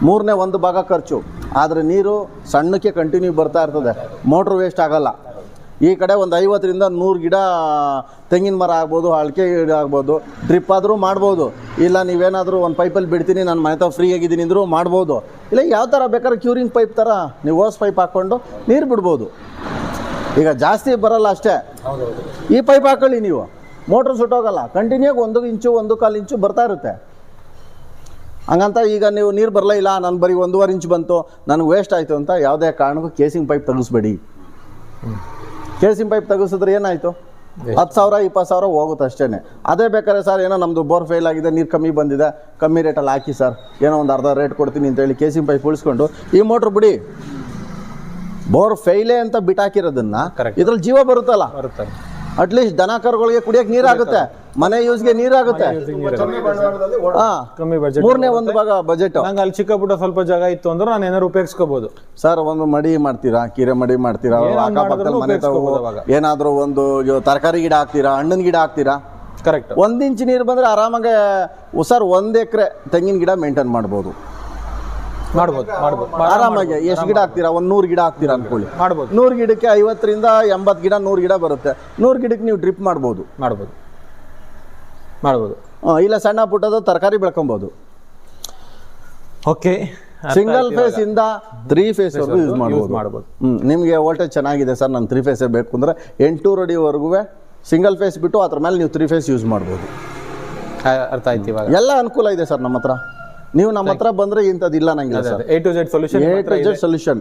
[SPEAKER 2] ಮೂರನೇ ಒಂದು ಭಾಗ ಖರ್ಚು. ಆದರೆ ನೀರು ಸಣ್ಣಕ್ಕೆ ಕಂಟಿನ್ಯೂ ಬರ್ತಾ ಇರ್ತದೆ. ಮೋಟ್ರ್ ವೇಸ್ಟ್ ಆಗಲ್ಲ. ಈ ಕಡೆ ಒಂದು ಐವತ್ತರಿಂದ ನೂರು ಗಿಡ ತೆಂಗಿನ ಮರ ಆಗ್ಬೋದು, ಅಳಕೆ ಗಿಡ ಆಗ್ಬೋದು ಡ್ರಿಪ್ ಆದರೂ ಮಾಡ್ಬೋದು. ಇಲ್ಲ ನೀವೇನಾದರೂ ಒಂದು ಪೈಪಲ್ಲಿ ಬಿಡ್ತೀನಿ, ನಾನು ಮನೆ ತಾವು ಫ್ರೀ ಆಗಿದ್ದೀನಿ ಅಂದರೂ ಮಾಡ್ಬೋದು. ಇಲ್ಲ ಯಾವ ಥರ ಬೇಕಾದ್ರೆ ಕ್ಯೂರಿಂಗ್ ಪೈಪ್ ಥರ ನೀವು ಓಸ್ ಪೈಪ್ ಹಾಕ್ಕೊಂಡು ನೀರು ಬಿಡ್ಬೋದು. ಈಗ ಜಾಸ್ತಿ ಬರಲ್ಲ ಅಷ್ಟೇ. ಈ ಪೈಪ್ ಹಾಕೊಳ್ಳಿ ನೀವು. ಮೋಟ್ರ್ ಸುಟ್ಟೋಗಲ್ಲ. ಕಂಟಿನ್ಯೂ ಒಂದು ಇಂಚು, ಒಂದು ಕಾಲು ಇಂಚು ಬರ್ತಾ ಇರುತ್ತೆ. ಹಂಗಂತ ಈಗ ನೀವು ನೀರು ಬರಲೇ ಇಲ್ಲ, ನಾನು ಬರೀ ಒಂದೂವರೆ ಇಂಚ್ ಬಂತು, ನನಗೆ ವೇಸ್ಟ್ ಆಯಿತು ಅಂತ ಯಾವುದೇ ಕಾರಣಕ್ಕೂ ಕೇಸಿಂಗ್ ಪೈಪ್ ತೆಗಿಸ್ಬೇಡಿ. ಕೇಸಿಂಗ್ ಪೈಪ್ ತೆಗಿಸಿದ್ರೆ ಏನಾಯಿತು? ಹತ್ತು ಸಾವಿರ ಇಪ್ಪತ್ತು ಸಾವಿರ ಹೋಗುತ್ತೆ ಅಷ್ಟೇ ಅದೇ ಬೇಕಾದ್ರೆ ಸರ್ ಏನೋ ನಮ್ಮದು ಬೋರ್ ಫೇಲ್ ಆಗಿದೆ ನೀರು ಕಮ್ಮಿ ಬಂದಿದೆ ಕಮ್ಮಿ ರೇಟಲ್ಲಿ ಹಾಕಿ ಸರ್ ಏನೋ ಒಂದು ಅರ್ಧ ರೇಟ್ ಕೊಡ್ತೀನಿ ಅಂತೇಳಿ ಕೇಸಿಂಗ್ ಪೈಪ್ ಉಳಿಸ್ಕೊಂಡು ಈ ಮೋಟ್ರ್ ಬಿಡಿ. ಬೋರ್ ಫೇಲೇ ಅಂತ ಬಿಟ್ಟಾಕಿರೋದನ್ನ. ಇದ್ರಲ್ಲಿ ಜೀವ ಬರುತ್ತಲ್ಲ?
[SPEAKER 1] ಬರುತ್ತೆ
[SPEAKER 2] ಅಟ್ಲೀಸ್ಟ್ ದನ ಕರುಗಳಿಗೆ ಕುಡಿಯಕ್ಕೆ ನೀರಾಗುತ್ತೆ ಮನೆ ಯೂಸ್ಗೆ ನೀರಾಗುತ್ತೆ. ಹಾ
[SPEAKER 1] ಕಮ್ಮಿ ಬಜೆಟ್
[SPEAKER 2] ಮೂರನೇ ಒಂದು ಭಾಗ ಬಜೆಟ್
[SPEAKER 1] ನಂಗೆ ಅಲ್ಲಿ ಚಿಕ್ಕ ಪುಟ್ಟ ಸ್ವಲ್ಪ ಜಾಗ ಇತ್ತು ಅಂದ್ರೆ ನಾನು ಏನಾದ್ರು ಉಪಯೋಗಿಸ್ಕೋಬಹುದು
[SPEAKER 2] ಸರ್ ಒಂದು ಮಡಿ ಮಾಡ್ತೀರಾ? ಕೀರೆ ಮಡಿ ಮಾಡ್ತೀರಾ? ಅಕ್ಕಪಕ್ಕದಲ್ಲಿ ಮನೆ ತಾವು
[SPEAKER 1] ಉಪಯೋಗಿಸ್ಕೊಬೋದು
[SPEAKER 2] ಏನಾದರೂ ಒಂದು ತರಕಾರಿ ಗಿಡ ಹಾಕ್ತೀರಾ? ಹಣ್ಣಿನ ಗಿಡ ಹಾಕ್ತೀರಾ?
[SPEAKER 1] ಕರೆಕ್ಟ್
[SPEAKER 2] ಒಂದ್ ಇಂಚ್ ನೀರು ಬಂದ್ರೆ ಆರಾಮಾಗಿ ಸರ್ ಒಂದ್ ಎಕರೆ ತೆಂಗಿನ ಗಿಡ ಮೇಂಟೈನ್ ಮಾಡ್ಬೋದು.
[SPEAKER 1] ಮಾಡ್ಬೋದು ಮಾಡ್ಬೋದು.
[SPEAKER 2] ಆರಾಮಾಗಿ. ಎಷ್ಟು ಗಿಡ ಹಾಕ್ತೀರಾ? ಒಂದು ನೂರು ಗಿಡ ಹಾಕ್ತೀರಾ ಅನ್ಕೊಳ್ಳಿ.
[SPEAKER 1] ಮಾಡ್ಬೋದು.
[SPEAKER 2] ನೂರು ಗಿಡಕ್ಕೆ ಐವತ್ತರಿಂದ ಎಂಬತ್ತು ಗಿಡ ನೂರು ಗಿಡ ಬರುತ್ತೆ. ನೂರು ಗಿಡಕ್ಕೆ ನೀವು ಡ್ರಿಪ್ ಮಾಡ್ಬೋದು.
[SPEAKER 1] ಮಾಡ್ಬೋದು. ಮಾಡ್ಬೋದು.
[SPEAKER 2] ಇಲ್ಲ ಸಣ್ಣ ಪುಟ್ಟದ ತರಕಾರಿ ಬೆಳ್ಕೊಬೋದು.
[SPEAKER 1] ಓಕೆ
[SPEAKER 2] ಸಿಂಗಲ್ ಫೇಸ್ ಇಂದ ತ್ರೀ ಫೇಸ್ ವರ್ಗೂ ಯೂಸ್ ಮಾಡ್ಬೋದು.
[SPEAKER 1] ಮಾಡ್ಬೋದು.
[SPEAKER 2] ನಿಮಗೆ ವೋಲ್ಟೇಜ್ ಚೆನ್ನಾಗಿದೆ ಸರ್ ನಾನು ತ್ರೀ ಫೇಸೇ ಬೇಕು ಅಂದರೆ ಎಂಟೂರು ಅಡಿವರೆಗೂ ಸಿಂಗಲ್ ಫೇಸ್ ಬಿಟ್ಟು ಅದ್ರ ಮೇಲೆ ನೀವು ತ್ರೀ ಫೇಸ್ ಯೂಸ್ ಮಾಡ್ಬೋದು.
[SPEAKER 1] ಅರ್ಥ ಆಯ್ತು ಇವಾಗ.
[SPEAKER 2] ಎಲ್ಲ ಅನುಕೂಲ ಇದೆ ಸರ್ ನಮ್ಮ ಹತ್ರ. ನೀವು ನಮ್ಮ ಹತ್ರ ಬಂದರೆ ಇಂಥದ್ದು ಇಲ್ಲ ನನಗೆ sir.
[SPEAKER 1] A to Z solution
[SPEAKER 2] A to Z solution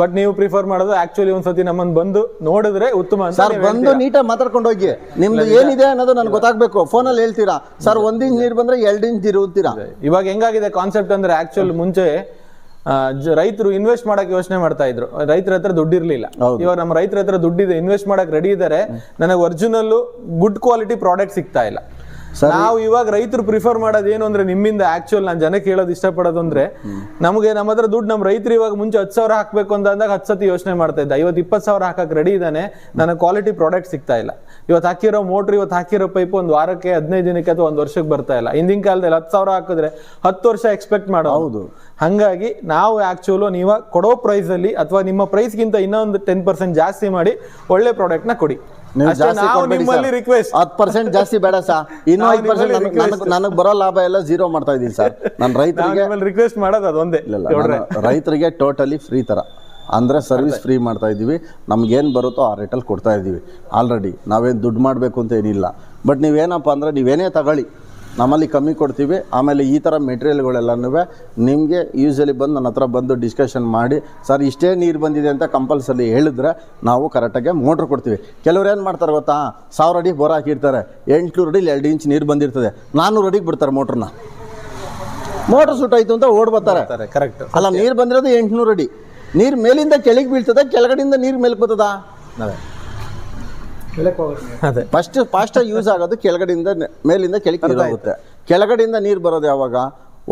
[SPEAKER 1] but ನೀವು ಪ್ರಿಫರ್ ಮಾಡೋದು ಆಕ್ಚುಲಿ ಒಂದ್ಸತಿ ನಮ್ಮನ್ನ ಬಂದು ನೋಡಿದ್ರೆ ಉತ್ತಮ ಅಂತ
[SPEAKER 2] ಸರ್
[SPEAKER 1] ನೀವ್
[SPEAKER 2] ಬಂದು
[SPEAKER 1] ಹೇಳ್ತೀರಾ.
[SPEAKER 2] ನೀಟಾಗಿ ಮಾತಾಡ್ಕೊಂಡು ಹೋಗಿ. ನಿಮ್ದು ಏನಿದೆ ಅನ್ನೋದು ನನ್ಗೆ ಗೊತ್ತಾಗಬೇಕು. ಫೋನಲ್ಲಿ ಹೇಳ್ತೀರಾ? ಸರ್ ಒಂದ್ ಇಂಚ್ ನೀರು ಬಂದ್ರೆ ಎರಡು ಇಂಚ್ ಇರುತ್ತೀರಾ
[SPEAKER 1] ಇವಾಗ ಹೆಂಗಾಗಿದೆ ಕಾನ್ಸೆಪ್ಟ್ ಅಂದ್ರೆ ಆಕ್ಚುಲ್ ಮುಂಚೆ ರೈತರು ಇನ್ವೆಸ್ಟ್ ಮಾಡಕ್ ಯೋಚನೆ ಮಾಡ್ತಾ ಇದ್ರು. ರೈತರ ಹತ್ರ
[SPEAKER 2] ದುಡ್ಡಿರ್ಲಿಲ್ಲ
[SPEAKER 1] ಇವಾಗ ನಮ್ಮ ರೈತರ ಹತ್ರ ದುಡ್ಡಿದೆ ಇನ್ವೆಸ್ಟ್ ಮಾಡಕ್ ರೆಡಿ ಇದ್ದಾರೆ ನನಗೆ ಒರಿಜಿನಲ್ ಗುಡ್ ಕ್ವಾಲಿಟಿ ಪ್ರಾಡಕ್ಟ್ ಸಿಗ್ತಾ ಇಲ್ಲ. ನಾವು ಇವಾಗ ರೈತರು ಪ್ರಿಫರ್ ಮಾಡೋದು ಏನು ಅಂದ್ರೆ ನಿಮ್ಮಿಂದ ಆಕ್ಚುಲ್ ನಾನು ಜನಕ್ಕೆ ಹೇಳೋದು ಇಷ್ಟಪಡೋದು ಅಂದ್ರೆ ನಮಗೆ ನಮ್ಮ ಹತ್ರ ದುಡ್ಡು ನಮ್ಮ ರೈತರು ಇವಾಗ ಮುಂಚೆ ಹತ್ತು ಸಾವಿರ ಹಾಕಬೇಕು ಅಂತ ಅಂದಾಗ ಹತ್ತು ಸತಿ ಯೋಚನೆ ಮಾಡ್ತಾ ಇದ್ದ. ಇವತ್ತು ಇಪ್ಪತ್ತು ಸಾವಿರ ಹಾಕಕ್ಕೆ ರೆಡಿ ಇದ್ದಾನೆ ನನಗೆ ಕ್ವಾಲಿಟಿ ಪ್ರಾಡಕ್ಟ್ ಸಿಗ್ತಾ ಇಲ್ಲ. ಇವತ್ತು ಹಾಕಿರೋ ಮೋಟ್ರ್ ಇವತ್ತು ಹಾಕಿರೋ ಪೈಪ್ ಒಂದು ವಾರಕ್ಕೆ ಹದಿನೈದು ದಿನಕ್ಕೆ ಅಥವಾ ಒಂದು ವರ್ಷಕ್ಕೆ ಬರ್ತಾ ಇಲ್ಲ. ಹಿಂದಿನ ಕಾಲದಲ್ಲಿ ಹತ್ತು ಸಾವಿರ ಹಾಕಿದ್ರೆ ಹತ್ತು ವರ್ಷ ಎಕ್ಸ್ಪೆಕ್ಟ್ ಮಾಡೋ
[SPEAKER 2] ಹೌದು.
[SPEAKER 1] ಹಂಗಾಗಿ ನಾವು ಆಕ್ಚುಲು ನೀವು ಕೊಡೋ ಪ್ರೈಸಲ್ಲಿ ಅಥವಾ ನಿಮ್ಮ ಪ್ರೈಸ್ಗಿಂತ ಇನ್ನೊಂದು ಟೆನ್ ಪರ್ಸೆಂಟ್ ಜಾಸ್ತಿ ಮಾಡಿ ಒಳ್ಳೆ ಪ್ರಾಡಕ್ಟ್ನ ಕೊಡಿ.
[SPEAKER 2] ನೀವು ಜಾಸ್ತಿ ಕೊಡ್ಬೇಡಿ
[SPEAKER 1] ನಿಮ್ಮಲ್ಲಿ ರಿಕ್ವೆಸ್ಟ್
[SPEAKER 2] ಹತ್ತು ಪರ್ಸೆಂಟ್ ಜಾಸ್ತಿ ಬೇಡ ಸರ್. ಇನ್ನೂ ಐದು ಪರ್ಸೆಂಟ್ ನನಗೆ ನನಗೆ ಬರೋ ಲಾಭ ಎಲ್ಲ ಜೀರೋ ಮಾಡ್ತಾ ಇದ್ದೀನಿ ಸರ್. ನಾನು ರೈತರಿಗೆ
[SPEAKER 1] ರಿಕ್ವೆಸ್ಟ್ ಮಾಡೋದು ಅದೊಂದೇ
[SPEAKER 2] ಇಲ್ಲ ರೈತರಿಗೆ ಟೋಟಲಿ ಫ್ರೀ ತರ. ಅಂದ್ರೆ ಸರ್ವಿಸ್ ಫ್ರೀ ಮಾಡ್ತಾ ಇದ್ದೀವಿ ನಮ್ಗೇನು ಬರುತ್ತೋ ಆ ರೇಟಲ್ಲಿ ಕೊಡ್ತಾ ಇದೀವಿ. ಆಲ್ರೆಡಿ ನಾವೇನು ದುಡ್ಡು ಮಾಡಬೇಕು ಅಂತ ಏನಿಲ್ಲ. ಬಟ್ ನೀವೇನಪ್ಪ ಅಂದರೆ ನೀವೇನೇ ತಗೊಳ್ಳಿ. ನಮ್ಮಲ್ಲಿ ಕಮ್ಮಿ ಕೊಡ್ತೀವಿ. ಆಮೇಲೆ ಈ ಥರ ಮೆಟೀರಿಯಲ್ಗಳೆಲ್ಲನೂ ನಿಮಗೆ ಯೂಸಲಿ ಬಂದು ನನ್ನ ಹತ್ರ ಬಂದು ಡಿಸ್ಕಷನ್ ಮಾಡಿ ಸರ್ ಇಷ್ಟೇ ನೀರು ಬಂದಿದೆ ಅಂತ ಕಂಪಲ್ಸರಿ ಹೇಳಿದ್ರೆ ನಾವು ಕರೆಕ್ಟಾಗಿ ಮೋಟ್ರ್ ಕೊಡ್ತೀವಿ. ಕೆಲವ್ರು ಏನು ಮಾಡ್ತಾರೆ ಗೊತ್ತಾ? ಸಾವಿರ ಅಡಿ ಬೋರ್ ಹಾಕಿರ್ತಾರೆ. ಎಂಟುನೂರು ಅಡಿಲಿ ಎರಡು ಇಂಚ್ ನೀರು ಬಂದಿರ್ತದೆ. ನಾನ್ನೂರು ಅಡಿಗೆ ಬಿಡ್ತಾರೆ ಮೋಟ್ರನ್ನ ಮೋಟ್ರ್ ಸುಟ್ಟಾಯಿತು ಅಂತ ಓಡ್ ಬರ್ತಾರೆ.
[SPEAKER 1] ಕರೆಕ್ಟ್
[SPEAKER 2] ಅಲ್ಲ ನೀರು ಬಂದಿರೋದು ಎಂಟುನೂರು ಅಡಿ. ನೀರು ಮೇಲಿಂದ ಕೆಳಗೆ ಬೀಳ್ತದೆ ಕೆಳಗಡೆಯಿಂದ ನೀರು ಮೇಲೆ ಬರ್ತದ?
[SPEAKER 1] ಅದೇ.
[SPEAKER 2] ಫಸ್ಟ್ ಫಾಸ್ಟಾಗಿ ಯೂಸ್ ಆಗೋದು ಕೆಳಗಡೆಯಿಂದ ಮೇಲಿಂದ ಕೆಳಗೆ ನೀರು ಹೋಗುತ್ತೆ ಕೆಳಗಡೆಯಿಂದ ನೀರು ಬರೋದು ಯಾವಾಗ?